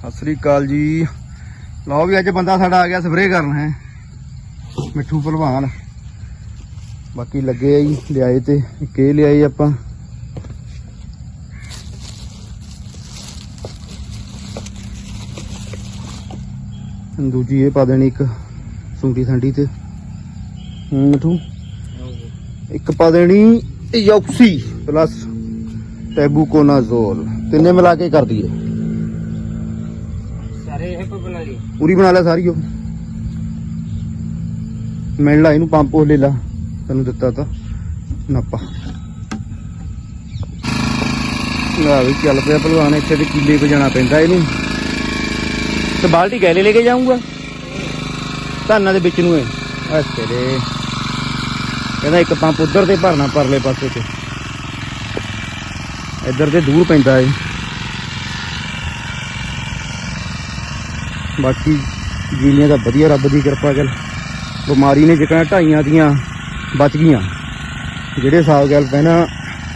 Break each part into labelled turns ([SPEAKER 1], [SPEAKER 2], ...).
[SPEAKER 1] ਸਤਿ ਸ੍ਰੀ ਅਕਾਲ ਜੀ। ਲਓ ਵੀ ਅੱਜ ਬੰਦਾ ਸਾਡਾ ਆ ਗਿਆ ਸਪਰੇਅ ਕਰਨ ਹੈ। ਮਿੱਠੂ ਭਲਵਾਨ। ਬਾਕੀ ਲੱਗੇ ਆ ਜੀ ਲਿਆਏ ਤੇ, ਇੱਕ ਇਹ ਲਿਆਏ ਆਪਾਂ। ਦੂਜੀ ਇਹ ਪਾ ਦੇਣੀ ਇੱਕ ਸੁੰਡੀ ਸੰਡੀ ਤੇ। ਮਿੱਠੂ? ਇੱਕ ਪਾ ਦੇਣੀ ਯੌਕਸੀ ਪਲੱਸ ਟੈਬੂਕੋਨਾਜ਼ੋਲ ਤਿੰਨੇ ਮਿਲਾ ਕੇ ਕਰ ਦਈਏ
[SPEAKER 2] ਸਾਰੇ ਇਹ ਕੋਈ ਬਣਾ ਲਈ
[SPEAKER 1] ਪੂਰੀ ਬਣਾ ਲੈ ਸਾਰੀ ਉਹ। ਮਿਲ ਲਾ ਇਹਨੂੰ ਪੰਪ ਉਹ ਲੈ ਲਾ। ਤੈਨੂੰ ਦਿੱਤਾ ਤਾਂ। ਨਾਪਾ। ਲਾ ਵੀ ਚੱਲ ਪਿਆ ਭਲਵਾਨ, ਇੱਥੇ ਤੇ ਕਿੱਲੇ ਤੇ ਜਾਣਾ ਪੈਂਦਾ ਇਹਨੂੰ। ਤੇ ਬਾਲਟੀ ਗੈਲੇ ਲੈ ਕੇ ਜਾਊਂਗਾ। ਧਾਨਾਂ ਦੇ ਵਿੱਚ ਨੂੰ ਇਹ। ਐਸ ਤੇਰੇ। ਕਹਿੰਦਾ ਇੱਕ ਪੰਪ ਉਧਰ ਤੇ ਭਰਨਾ ਪਰਲੇ ਪਾਸੇ ਤੇ। ਇੱਧਰ ਤੇ ਦੂਰ ਪੈਂਦਾ ਏ ਬਾਕੀ ਜੀਨੀਆਂ ਦਾ ਵਧੀਆ ਰੱਬ ਦੀ ਕਿਰਪਾ ਗੱਲ ਬਿਮਾਰੀ ਨੇ ਜਿਕਣਾ ਢਾਈਆਂ ਦੀਆਂ ਬਚ ਗਈਆਂ। ਜਿਹੜੇ ਸਾਲ ਗੱਲ ਪਹਿਲਾਂ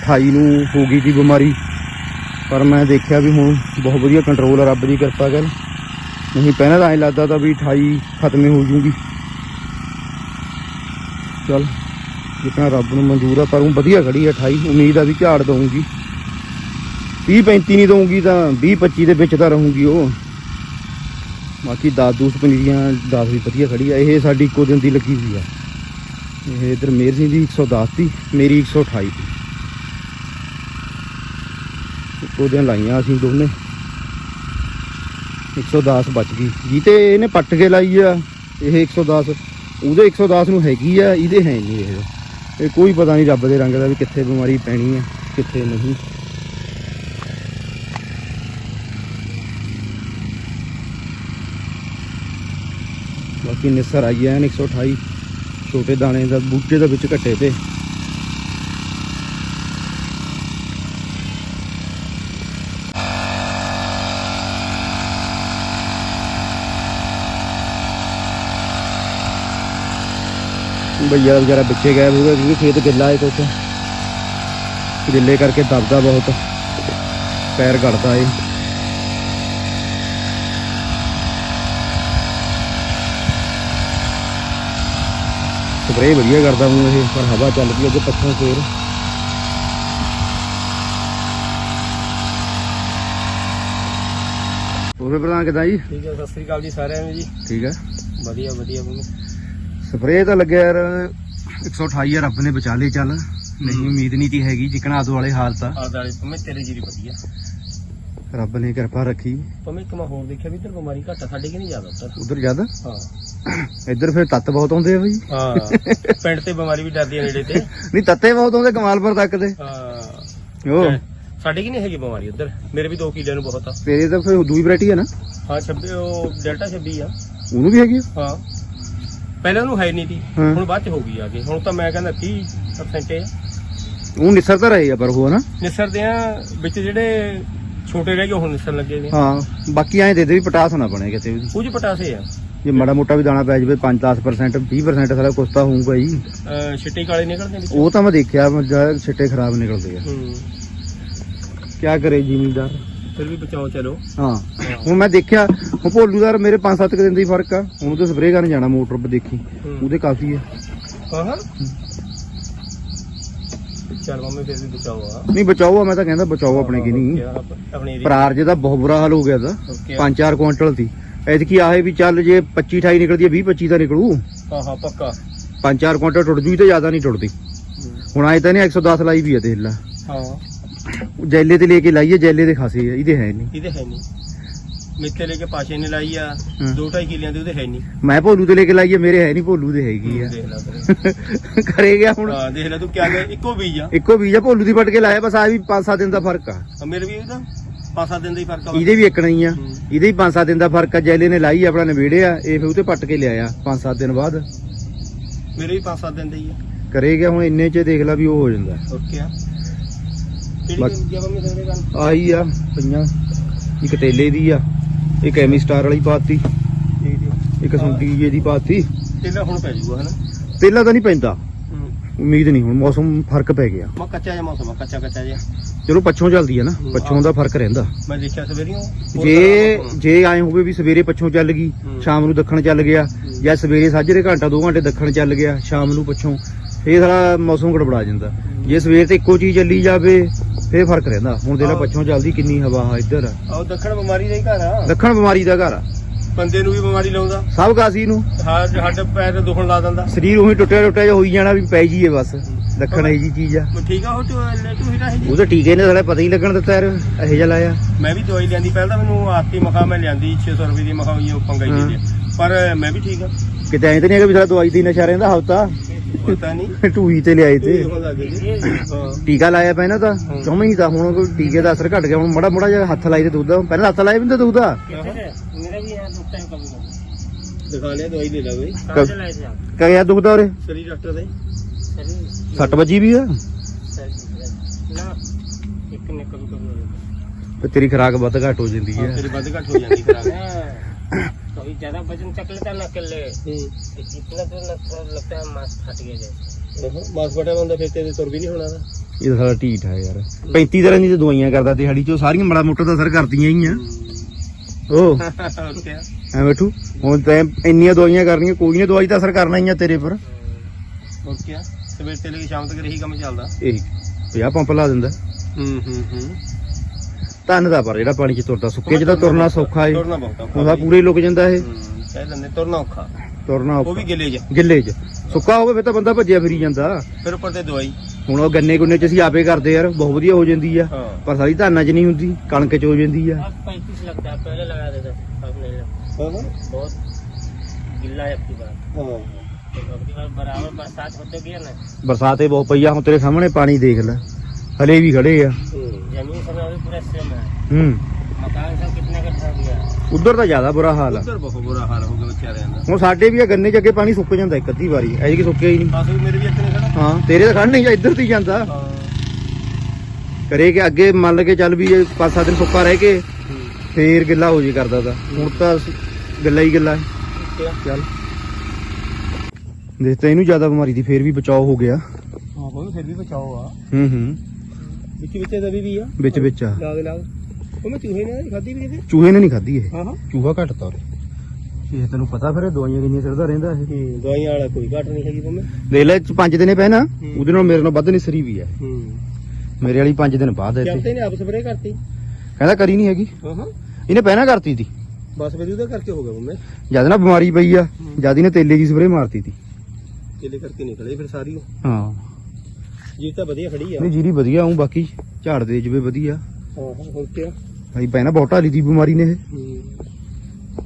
[SPEAKER 1] 28 ਨੂੰ ਹੋ ਗਈ ਸੀ ਬਿਮਾਰੀ, ਪਰ ਮੈਂ ਦੇਖਿਆ ਵੀ ਹੁਣ ਬਹੁਤ ਵਧੀਆ ਕੰਟਰੋਲ ਆ ਰੱਬ ਦੀ ਕਿਰਪਾ ਗੱਲ ਨਹੀਂ ਪਹਿਲਾਂ ਤਾਂ ਐਂ ਲੱਗਦਾ ਤਾਂ ਵੀ 28 ਖਤਮ ਹੀ ਹੋ ਜੂਗੀ। ਚਲ, ਜਿਕਣਾ ਰੱਬ ਨੂੰ ਮਨਜ਼ੂਰ ਆ, ਪਰ ਉਹ ਵਧੀਆ ਖੜੀ ਆ 28 ਉਮੀਦ ਆ ਵੀ ਝਾੜ ਦਊਂਗੀ। 30 35 ਨਹੀਂ ਦਊਂਗੀ ਤਾਂ 20 25 ਦੇ ਵਿੱਚ ਤਾਂ ਰਹੂਗੀ ਉਹ। ਬਾਕੀ 10 ਦੂਸ ਪਨੀਰੀਆਂ 10 ਵੀ ਵਧੀਆ ਖੜੀ ਆ। ਇਹ ਸਾਡੀ ਇੱਕੋ ਦਿਨ ਦੀ ਲੱਗੀ ਹੋਈ ਆ। ਇਹ ਇਧਰ ਮੇਰ ਸਿੰਘ ਦੀ 110 ਦੀ ਮੇਰੀ 128 ਦੀ ਇੱਕੋ ਦਿਨ ਲਾਈਆਂ ਅਸੀਂ ਦੋਨੇ। 110 ਬਚ ਗਈ। ਜੀ ਤੇ ਇਹਨੇ ਪੱਟ ਕੇ ਲਾਈ ਆ। ਇਹ 110 ਉਹਦੇ 110 ਨੂੰ ਹੈਗੀ ਆ, ਇਹਦੇ ਹੈ ਨਹੀਂ ਇਹ। ਇਹ ਕੋਈ ਪਤਾ ਨਹੀਂ ਰੱਬ ਦੇ ਰੰਗ ਦਾ ਵੀ ਕਿੱਥੇ ਬਿਮਾਰੀ ਪੈਣੀ ਆ, ਕਿੱਥੇ ਨਹੀਂ। ਬਾਕੀ ਨਿਸਰ ਆਈ ਐਨ 128 ਛੋਟੇ ਦਾਣੇ ਦਾ ਬੂਟੇ ਦੇ ਵਿੱਚ ਘੱਟੇ ਤੇ। ਭਈਆ ਵਗੈਰਾ ਵਿੱਚੇ ਗਏ ਹੋਏ ਕਿਉਂਕਿ ਖੇਤ ਗਿੱਲਾ ਹੈ ਕੁਛ। ਗਿੱਲੇ ਕਰਕੇ ਦਬਦਾ ਬਹੁਤ। ਪੈਰ ਘੜਦਾ ਏ। ਸਪਰੇਅ ਵਧੀਆ ਕਰਦਾ ਹੁਣ ਇਹ ਪਰ ਹਵਾ ਚੱਲ ਪਈ ਪੱਛੋਂ ਫੇਰ। ਉਹਦੇ ਪ੍ਰਧਾਨ ਕਿਦਾਂ ਜੀ?
[SPEAKER 2] ਠੀਕ ਹੈ ਸਤਿ ਸ੍ਰੀ ਅਕਾਲ ਜੀ ਸਾਰਿਆਂ ਨੂੰ ਜੀ।
[SPEAKER 1] ਠੀਕ ਹੈ।
[SPEAKER 2] ਵਧੀਆ ਵਧੀਆ ਬੰਦੇ
[SPEAKER 1] ਸਪਰੇਅ ਤਾਂ ਲੱਗਿਆ ਯਾਰ 128 ਆ ਰੱਬ ਨੇ ਬਚਾ ਲਏ ਚੱਲ। ਨਹੀਂ ਉਮੀਦ ਨਹੀਂ ਤੀ ਹੈਗੀ ਜਿਕਣਾ ਆਦੋ ਵਾਲੇ ਹਾਲਤ ਆ।
[SPEAKER 2] ਆਹ ਦਾਲੇ ਪੰਮੇ ਤੇਰੇ ਜੀ ਦੀ ਵਧੀਆ।
[SPEAKER 1] ਰੱਬ ਨੇ ਕਿਰਪਾ ਰੱਖੀ।
[SPEAKER 2] ਪੰਮੇ ਇੱਕ ਮੈਂ ਹੋਰ ਦੇਖਿਆ ਵੀ ਇੱਧਰ ਬਿਮਾਰੀ ਘੱਟ ਆ ਸਾਡੇ ਕਿ ਨਹੀਂ ਜ਼ਿਆਦਾ ਉੱਧਰ?
[SPEAKER 1] ਉਧਰ ਜਦ
[SPEAKER 2] ਹਾਂ।
[SPEAKER 1] ਇੱਧਰ ਫਿਰ ਤੱਤ ਬਹੁਤ ਆਉਂਦੇ ਆ ਬਈ।
[SPEAKER 2] ਹਾਂ ਪਿੰਡ ਤੇ ਬਿਮਾਰੀ ਵੀ ਡਰਦੀ ਆ ਨੇੜੇ ਤੇ।
[SPEAKER 1] ਨਹੀਂ ਤੱਤੇ ਬਹੁਤ ਆਉਂਦੇ ਕਮਾਲਪੁਰ ਤੱਕ ਦੇ।
[SPEAKER 2] ਹਾਂ।
[SPEAKER 1] ਉਹ
[SPEAKER 2] ਸਾਡੇ ਕਿ ਨਹੀਂ ਹੈਗੀ ਬਿਮਾਰੀ ਉੱਧਰ? ਮੇਰੇ ਵੀ 2 ਕਿੱਲਿਆਂ ਨੂੰ ਬਹੁਤ ਆ।
[SPEAKER 1] ਤੇਰੇ ਤਾਂ ਫਿਰ ਦੂਈ ਵੈਰਾਈਟੀ ਹੈ ਨਾ।
[SPEAKER 2] ਹਾਂ 26 ਉਹ ਡੈਲਟਾ 26 ਆ।
[SPEAKER 1] ਉਹਨੂੰ ਵੀ ਹੈਗੀ ਆ?
[SPEAKER 2] ਹਾਂ। ਪਹਿਲਾਂ ਉਹਨੂੰ ਹੈ ਨਹੀਂ
[SPEAKER 1] ਹਾਂ।
[SPEAKER 2] ਹੁਣ ਬਾਅਦ ਚ ਹੋ ਗਈ ਆ ਕੇ ਹੁਣ ਤਾਂ ਮੈਂ ਕਹਿੰਦਾ 30% ਆ।
[SPEAKER 1] ਉਹ ਨਿਸਰ ਤਾਂ ਰਹੇ ਆ ਪਰ ਉਹ ਨਾ।
[SPEAKER 2] ਨਿਸਰਦੇ ਆ ਵਿੱਚ ਜਿਹੜੇ ਛੋਟੇ ਰਹਿ ਗਏ ਹੁਣ ਨਿਸਰ ਲੱਗੇ ਨੇ।
[SPEAKER 1] ਹਾਂ। ਬਾਕੀ ਐਂ ਦੇ ਦੇ ਵੀ ਪਟਾਸ ਨਾ ਬਣੇ ਕਿਤੇ ਵੀ।
[SPEAKER 2] ਕੁਝ ਪਟਾਸੇ ਆ।
[SPEAKER 1] ਜੇ ਮਾੜਾ ਮੋਟਾ ਵੀ ਦਾਣਾ ਪੈ ਜਾਵੇ 5-10% 20% ਸਾਰਾ ਕੁਛ ਤਾਂ ਹੋਊਗਾ ਹੀ
[SPEAKER 2] ਅਹ ਛਿੱਟੇ ਕਾਲੇ ਨਿਕਲਦੇ ਵਿੱਚ?
[SPEAKER 1] ਉਹ ਤਾਂ ਮੈਂ ਦੇਖਿਆ ਜਦ ਛਿੱਟੇ ਖਰਾਬ ਨਿਕਲਦੇ ਆ।
[SPEAKER 2] ਹੂੰ।
[SPEAKER 1] ਕੀ ਕਰੇ ਜ਼ਿਮੀਂਦਾਰ?
[SPEAKER 2] ਫਿਰ ਵੀ ਬਚਾਓ ਚਲੋ।
[SPEAKER 1] ਹਾਂ। ਹੁਣ ਮੈਂ ਦੇਖਿਆ ਹੁਣ ਭੋਲੂਦਾਰ ਮੇਰੇ 5-7 ਦਿਨ ਦਾ ਹੀ ਫ਼ਰਕ ਆ। ਹੁਣ ਤੇ ਸਪਰੇਅ ਕਰਨ ਜਾਣਾ ਮੋਟਰ 'ਤੇ ਦੇਖੀ।
[SPEAKER 2] ਹੂੰ।
[SPEAKER 1] ਉਹਦੇ ਕਾਫੀ ਆ।
[SPEAKER 2] ਹਾਂ। ਚਲ ਮੰਮੀ ਫਿਰ ਵੀ ਬਚਾਓ ਆ।
[SPEAKER 1] ਨਹੀਂ ਬਚਾਓ ਆ ਮੈਂ ਤਾਂ ਕਹਿੰਦਾ ਬਚਾਓ ਆਪਣੇ ਕੀ ਨਹੀਂ।
[SPEAKER 2] ਆਪਣੀ
[SPEAKER 1] ਪਰ ਆਰਜੇ ਦਾ ਬਹੁਤ ਬੁਰਾ ਹਾਲ ਹੋ ਗਿਆ ਤਾਂ
[SPEAKER 2] ਓਕੇ।
[SPEAKER 1] 5-4 ਕੁਇੰਟਲ ਸੀ। ਐਤਕੀ ਆਹੇ ਵੀ ਚੱਲ ਜੇ 25 28 ਨਿਕਲਦੀ ਹੈ 20 25 ਤਾਂ ਨਿਕਲੂ।
[SPEAKER 2] ਹਾਂ ਹਾਂ ਪੱਕਾ।
[SPEAKER 1] ਪੰਜ ਚਾਰ ਕੁਆਂਟਲ ਟੁੱਟ ਤੇ ਜ਼ਿਆਦਾ ਨਹੀਂ ਟੁੱਟਦੀ। ਹੁਣ ਆਏ ਤਾਂ ਨੇ 110 ਲਾਈ ਵੀ ਹੈ ਦੇਖ ਲੈ।
[SPEAKER 2] ਹਾਂ।
[SPEAKER 1] ਤੇ ਲੈ ਕੇ ਲਾਈਏ ਜੈਲੇ ਦੇ ਖਾਸੇ ਆ ਇਹਦੇ ਹੈ ਨਹੀਂ। ਮੈਂ ਭੋਲੂ ਤੇ ਲੈ ਕੇ ਲਾਈ ਮੇਰੇ ਹੈ ਨਹੀਂ ਭੋਲੂ ਦੇ ਹੈਗੀ ਆ। ਕਰੇ ਗਿਆ ਹੁਣ।
[SPEAKER 2] ਹਾਂ ਦੇਖ ਲੈ ਤੂੰ ਕਿਆ ਗਿਆ ਇੱਕੋ ਬੀਜ ਆ।
[SPEAKER 1] ਇੱਕੋ ਬੀਜ ਆ ਭੋਲੂ ਦੀ ਵੱਟ ਕੇ ਲਾਇਆ ਬਸ ਆ ਵੀ 5-7 ਦਿਨ ਦਾ ਫ਼ਰਕ ਆ
[SPEAKER 2] ਮੇਰੇ ਵੀ ਉਹਦਾ?
[SPEAKER 1] ਇਹਦੇ ਵੀ ਏਕਣਾ ਹੀ ਆ। ਇਹਦੇ ਵੀ 5-7 ਦਿਨ ਦਾ ਫ਼ਰਕ ਆ। ਜੈਲੇ ਨੇ ਲਾਈ ਆਪਣਾ ਨਵੇੜਿਆ ਇਹ ਉਹ ਤੇ ਪੱਟ ਕੇ ਲਿਆਇਆ 5-7 ਦਿਨ ਬਾਅਦ।
[SPEAKER 2] ਮੇਰੇ ਵੀ 5-7 ਦਿਨ ਦਾ ਹੀ ਆ।
[SPEAKER 1] ਕਰੇਗਾ ਹੁਣ ਇੰਨੇ ਚ ਦੇਖ ਲਾ ਵੀ ਉਹ ਹੋ ਜਾਂਦਾ।
[SPEAKER 2] ਓਕੇ ਆ? ਕਿਹੜੀ
[SPEAKER 1] ਬਾਕੀ- ਆਹੀ ਆ ਪਈਆਂ। ਇੱਕ ਤੇਲੇ ਦੀ ਆ ਇੱਕ ਐਮੀ ਸਟਾਰ ਵਾਲੀ ਪਾਤੀ। ਇੱਕ ਸੁੰਟੀ ਜੀ ਦੀ ਪਾਤੀ।
[SPEAKER 2] ਤੇਲਾ ਹੁਣ ਪੈ ਜਾਊਗਾ ਹਨਾ?
[SPEAKER 1] ਪਹਿਲਾਂ ਤਾਂ ਨਹੀਂ ਪੈਂਦਾ। ਉਮੀਦ ਨਹੀਂ ਹੁਣ ਮੌਸਮ ਫ਼ਰਕ ਪੈ ਗਿਆ।
[SPEAKER 2] ਮੈਂ ਕੱਚਾ ਜਿਹਾ ਮੌਸਮ ਆ ਕੱਚਾ ਕੱਚਾ ਜਿਹਾ।
[SPEAKER 1] ਚਲੋ ਪੱਛੋਂ ਚੱਲਦੀ ਹੈ ਨਾ ਪੱਛੋਂ ਦਾ ਫ਼ਰਕ ਰਹਿੰਦਾ।
[SPEAKER 2] ਮੈਂ ਦੇਖਿਆ ਸਵੇਰੀਓ
[SPEAKER 1] ਜੇ ਜੇ ਐ ਹੋਵੇ ਵੀ ਸਵੇਰੇ ਪੱਛੋਂ ਚੱਲ ਗਈ। ਸ਼ਾਮ ਨੂੰ ਦੱਖਣ ਚੱਲ ਗਿਆ ਜਾਂ ਸਵੇਰੇ ਸਾਜਰੇ ਘੰਟਾ 2 ਘੰਟੇ ਦੱਖਣ ਚੱਲ ਗਿਆ ਸ਼ਾਮ ਨੂੰ ਪੱਛੋਂ ਇਹ ਸਾਰਾ ਮੌਸਮ ਗੜਬੜਾ ਜਾਂਦਾ। ਜੇ ਸਵੇਰ ਤੇ ਇੱਕੋ ਚੀਜ਼ ਚੱਲੀ ਜਾਵੇ ਫੇਰ ਫ਼ਰਕ ਰਹਿੰਦਾ। ਹੁਣ ਦੇਖ ਲੈ
[SPEAKER 2] ਹਾਂ।
[SPEAKER 1] ਪੱਛੋਂ ਚੱਲਦੀ ਕਿੰਨੀ ਹਵਾ ਆ ਇੱਧਰ।
[SPEAKER 2] ਆਹ ਦੱਖਣ ਬਿਮਾਰੀ ਦਾ ਹੀ ਘਰ ਆ।
[SPEAKER 1] ਦੱਖਣ ਬਿਮਾਰੀ ਦਾ ਘਰ ਆ।
[SPEAKER 2] ਬੰਦੇ ਨੂੰ ਵੀ ਬਿਮਾਰੀ ਲਾਉਂਦਾ।
[SPEAKER 1] ਸਭ ਕਾਸੀ ਨੂੰ।
[SPEAKER 2] ਹੱਡ ਹੱਡ ਪੈਰ ਦੁਖਣ ਲਾ ਦਿੰਦਾ।
[SPEAKER 1] ਸਰੀਰ ਉਹੀ ਟੁੱਟਿਆ ਟੁੱਟਿਆ ਜਿਹਾ ਹੋਈ ਜਾਣਾ ਵੀ ਪੈ ਜੀਏ ਬਸ। ਦੱਖਣ ਇਹੀ ਜੀ ਚੀਜ਼ ਆ।
[SPEAKER 2] ਮੈਂ ਠੀਕ ਆ ਉਹ ਤੂੰ ਤੂੰ ਹੀ ਰਹੀ
[SPEAKER 1] ਉਹ ਤਾਂ ਟੀਕੇ ਨੇ ਸਾਲੇ ਪਤਾ ਹੀ ਲੱਗਣ ਦਿੱਤਾ ਯਾਰ ਇਹੋ ਜਿਹਾ ਲਾਇਆ।
[SPEAKER 2] ਮੈਂ ਵੀ ਦਵਾਈ ਲਿਆਂਦੀ ਪਹਿਲਾਂ ਤਾਂ ਮੈਨੂੰ ਆਤੀ ਮਖਾ ਮੈਂ ਲਿਆਂਦੀ 600 ਰੁਪਏ ਦੀ ਮਖਾ ਹੋਈ ਉਹ ਪੰਗਾ ਹੀ ਦੇ ਪਰ ਮੈਂ ਵੀ ਠੀਕ ਆ।
[SPEAKER 1] ਕਿਤੇ ਐਂ ਤਾਂ ਨਹੀਂ ਹੈਗਾ ਵੀ ਸਾਲਾ ਦਵਾਈ ਦੀ ਨਸ਼ਾ ਰਹਿੰਦਾ ਹਫਤਾ।
[SPEAKER 2] ਪਤਾ ਨਹੀਂ।
[SPEAKER 1] ਟੂਈ ਤੇ ਲਿਆਏ ਤੇ।
[SPEAKER 2] ਹਾਂ।
[SPEAKER 1] ਟੀਕਾ ਲਾਇਆ ਪਹਿਲਾਂ ਤਾਂ ਜਮਾਂ ਹੀ। ਤਾਂ ਹੁਣ ਟੀਕੇ ਦਾ ਅਸਰ ਘਟ ਗਿਆ ਹੁਣ ਮੜਾ ਮੜਾ ਜਿਹਾ ਹੱਥ ਲਾਈ ਤੇ ਦੁੱਧ ਦਾ। ਪਹਿਲਾਂ ਹੱਥ ਲਾਇਆ ਵੀ ਨਹੀਂ ਤਾਂ ਦੁੱਧ ਦਾ
[SPEAKER 2] मेरा भी यहाँ दुखता है कभी कभी दिखा ले दवाई ले लो भाई
[SPEAKER 1] कहाँ से
[SPEAKER 2] लाए थे आप
[SPEAKER 1] ਕਿਆ ਦੁੱਧ ਦਾ ਉਰੇ
[SPEAKER 2] शरीर डॉक्टर थे शरीर
[SPEAKER 1] 60 ਵੱਜੀ ਵੀ ਆ
[SPEAKER 2] ना एक ने कभी कभी
[SPEAKER 1] ਤੇ ਤੇਰੀ ਖਰਾਕ ਵੱਧ ਘਟ ਹੋ ਜਾਂਦੀ ਹੈ
[SPEAKER 2] तेरी बद घट हो जाती खराब कभी ज्यादा वजन चक लेता ना अकेले इतना तो लगता है मांस फट गया जैसे मांस फटा बंदा फिर तेरे तुर भी नहीं होना था
[SPEAKER 1] ਇਹ ਤਾਂ ਸਾਲਾ ਢੀਠ ਹੈ ਯਾਰ 35 ਤਰ੍ਹਾਂ ਦੀ ਤੇ ਦਵਾਈਆਂ ਕਰਦਾ ਦਿਹਾੜੀ ਚੋਂ ਸਾਰੀਆਂ ਮੜਾ ਮੋਟਾ ਦਾ ਅਸਰ ਕਰਦੀਆਂ ਹੀ ਆ
[SPEAKER 2] ਓ। ਓਕੇ
[SPEAKER 1] ਐ ਬੈਠੂ। ਹੁਣ ਤੈਂ ਇੰਨੀਆਂ ਦਵਾਈਆਂ ਕਰਨੀਆਂ ਕੋਈ ਨੇ ਦਵਾਈ ਤਾਂ ਅਸਰ ਕਰਨਾ ਹੀ ਆ ਤੇਰੇ ਪਰ।
[SPEAKER 2] ਸਵੇਰ ਤੇ ਸ਼ਾਮ ਤੱਕ ਇਹੀ ਕੰਮ ਚੱਲਦਾ।
[SPEAKER 1] ਇਹ। ਪੰਪ ਲਾ ਦਿੰਦਾ।
[SPEAKER 2] ਹੂੰ
[SPEAKER 1] ਤਨ ਦਾ ਪਰ ਜਿਹੜਾ ਪਾਣੀ ਚ ਤੁਰਦਾ ਸੁੱਕੇ ਜਿਹੜਾ ਤੁਰਨਾ ਸੌਖਾ ਏ। ਉਹਦਾ ਪੂਰੇ ਲੁਕ ਜਾਂਦਾ ਇਹ।
[SPEAKER 2] ਕਹਿ ਦਿੰਦੇ ਤੁਰਨਾ ਔਖਾ।
[SPEAKER 1] ਤੁਰਨਾ
[SPEAKER 2] ਉਹ
[SPEAKER 1] ਔਖਾ
[SPEAKER 2] ਵੀ ਗਿੱਲੇ ਚ
[SPEAKER 1] ਗਿੱਲੇ 'ਚ ਸੁੱਕਾ ਹੋਵੇ ਫਿਰ ਤਾਂ ਬੰਦਾ ਭੱਜਿਆ ਫਿਰੀ ਜਾਂਦਾ
[SPEAKER 2] ਫਿਰ ਉੱਪਰ ਤੇ ਦਵਾਈ
[SPEAKER 1] ਹੁਣ ਉਹ ਗੰਨੇ ਗੁੰਨੇ 'ਚ ਅਸੀਂ ਆਪੇ ਕਰਦੇ ਯਾਰ ਬਹੁਤ ਵਧੀਆ ਹੋ ਜਾਂਦੀ ਆ
[SPEAKER 2] ਹਾਂ
[SPEAKER 1] ਪਰ ਸਾਰੀ ਧਾਨਾਂ 'ਚ ਨਹੀਂ ਹੁੰਦੀ ਕਣਕ 'ਚ ਹੋ ਜਾਂਦੀ ਆ
[SPEAKER 3] अब पैंतीस लगता है पहले लगा देते थे, अब नहीं लगता
[SPEAKER 2] ਹਾਂ
[SPEAKER 3] बहुत गिल्ला है अब की बार
[SPEAKER 2] ਹਾਂ
[SPEAKER 3] तो अब की बार बराबर बरसात होते गया ना
[SPEAKER 1] ਬਰਸਾਤੇ ਬਹੁਤ ਪਈ ਆ ਹੁਣ ਤੇਰੇ ਸਾਹਮਣੇ ਪਾਣੀ ਦੇਖ ਲੈ ਹਲੇ ਵੀ ਖੜੇ ਆ
[SPEAKER 3] जमीन सब अभी पूरा सेम है
[SPEAKER 1] ਹੂੰ
[SPEAKER 3] मकान सब कितने का ढह गया
[SPEAKER 1] ਉਧਰ ਤਾਂ ਜ਼ਿਆਦਾ ਬੁਰਾ ਹਾਲ ਆ।
[SPEAKER 2] ਉਧਰ ਬਹੁਤ ਬੁਰਾ ਹਾਲ ਹੋ ਗਿਆ ਵਿਚਾਰਿਆਂ ਦਾ
[SPEAKER 1] ਹੁਣ ਸਾਡੇ ਵੀ ਆ ਗੰਨੇ 'ਚ ਅੱਗੇ ਪਾਣੀ ਸੁੱਕ ਜਾਂਦਾ ਇੱਕ ਅੱਧੀ ਵਾਰੀ ਐਜੀ ਕਿ ਸੁੱਕਿਆ ਹੀ ਨਹੀਂ।
[SPEAKER 2] ਬਸ ਵੀ ਮੇਰੇ ਵੀ ਇੱਕ ਨੇ ਖੜਾ।
[SPEAKER 1] ਹਾਂ ਤੇਰੇ ਤਾਂ ਖੜ ਨਹੀਂ ਜਾਂ ਇੱਧਰ ਤੇ ਜਾਂਦਾ।
[SPEAKER 2] ਹਾਂ।
[SPEAKER 1] ਕਰੇ ਕਿ ਅੱਗੇ ਮੰਨ ਲਗੇ ਚੱਲ ਵੀ ਇਹ ਪੰਜ ਸੱਤ ਦਿਨ ਸੁੱਕਾ ਰਹਿ ਕੇ ਫੇਰ ਗਿੱਲਾ ਹੋ ਜੇ ਕਰਦਾ ਤਾਂ। ਹੁਣ ਤਾਂ ਗਿੱਲਾ ਹੀ ਗਿੱਲਾ ਚੱਲ। ਦੇਖ ਤਾਂ ਇਹਨੂੰ ਜ਼ਿਆਦਾ ਬਿਮਾਰੀ ਦੀ ਫੇਰ ਵੀ ਬਚਾਓ ਹੋ ਗਿਆ।
[SPEAKER 2] ਹਾਂ ਕੋਈ ਫਿਰ ਵੀ ਬਚਾਓ ਆ।
[SPEAKER 1] ਹੂੰ ਹੂੰ।
[SPEAKER 2] ਵਿੱਚ ਵਿੱਚ ਦਬੀ ਵੀ ਆ।
[SPEAKER 1] ਵਿੱਚ ਵਿੱਚ ਆ।
[SPEAKER 2] ਲਾਗ ਲਾਗ ਉਹ ਮੈਂ ਚੂਹੇ ਨੇ ਖਾਦੀ ਵੀ ਕਿਤੇ
[SPEAKER 1] ਚੂਹੇ ਨੇ ਨਹੀਂ ਖਾਧੀ ਇਹ।
[SPEAKER 2] ਹਾਂ ਹਾਂ।
[SPEAKER 1] ਚੂਹਾ ਘਟਤਾ ਉਰੇ ਇਹ ਤੈਨੂੰ ਪਤਾ ਫਿਰ ਇਹ ਦਵਾਈਆਂ ਕਿੰਨੀਆਂ ਚੜਦਾ ਰਹਿੰਦਾ ਇਹ।
[SPEAKER 2] ਹੂੰ ਦਵਾਈਆਂ ਵਾਲਾ ਕੋਈ ਘਟ ਨਹੀਂ ਹੈਗੀ ਬੰਮੇ
[SPEAKER 1] ਦੇਖ ਲੈ ਚ ਪੰਜ ਦਿਨੇ ਪੈ ਨਾ ਉਹਦੇ ਨਾਲ ਮੇਰੇ ਨਾਲ ਵੱਧ ਨਿਸਰੀ ਵੀ ਹੈ।
[SPEAKER 2] ਹੂੰ।
[SPEAKER 1] ਮੇਰੇ ਵਾਲੀ ਪੰਜ ਦਿਨ ਬਾਅਦ ਹੈ ਇੱਥੇ।
[SPEAKER 2] ਚਲਤੇ ਨੇ ਆਪ ਸਪਰੇ ਕਰਤੀ।
[SPEAKER 1] ਕਹਿੰਦਾ ਕਰੀ ਨਹੀਂ ਹੈਗੀ।
[SPEAKER 2] ਹਾਂ ਹਾਂ।
[SPEAKER 1] ਇਹਨੇ ਪਹਿਲਾਂ ਕਰਤੀ ਤੀ।
[SPEAKER 2] ਬਸ ਫਿਰ ਉਹਦਾ ਕਰਕੇ ਹੋ ਗਿਆ ਬੰਮੇ
[SPEAKER 1] ਜਦ ਨਾ ਬਿਮਾਰੀ ਪਈ ਆ ਜਦ ਇਹਨੇ ਤੇਲੇ ਦੀ ਸਪਰੇ ਮਾਰਤੀ ਤੀ।
[SPEAKER 2] ਕਿਲੇ ਕਰਕੇ ਨਿਕਲੇ ਫਿਰ ਸਾਰੀ।
[SPEAKER 1] ਹਾਂ।
[SPEAKER 2] ਜੀ ਤਾਂ ਵਧੀਆ ਖੜੀ ਆ।
[SPEAKER 1] ਨਹੀਂ ਜੀਰੀ ਵਧੀਆ ਆਉਂ ਬਾਕੀ ਝਾੜ ਦੇ ਜਵੇ ਵਧੀਆ।
[SPEAKER 2] ਹਾਂ ਹਾਂ ਹੋਰ ਕਿਆ?
[SPEAKER 1] ਭਾਈ ਪਹਿਲਾਂ ਬਹੁਤ ਢਾਲੀ ਦੀ ਬਿਮਾਰੀ ਨੇ ਇਹ।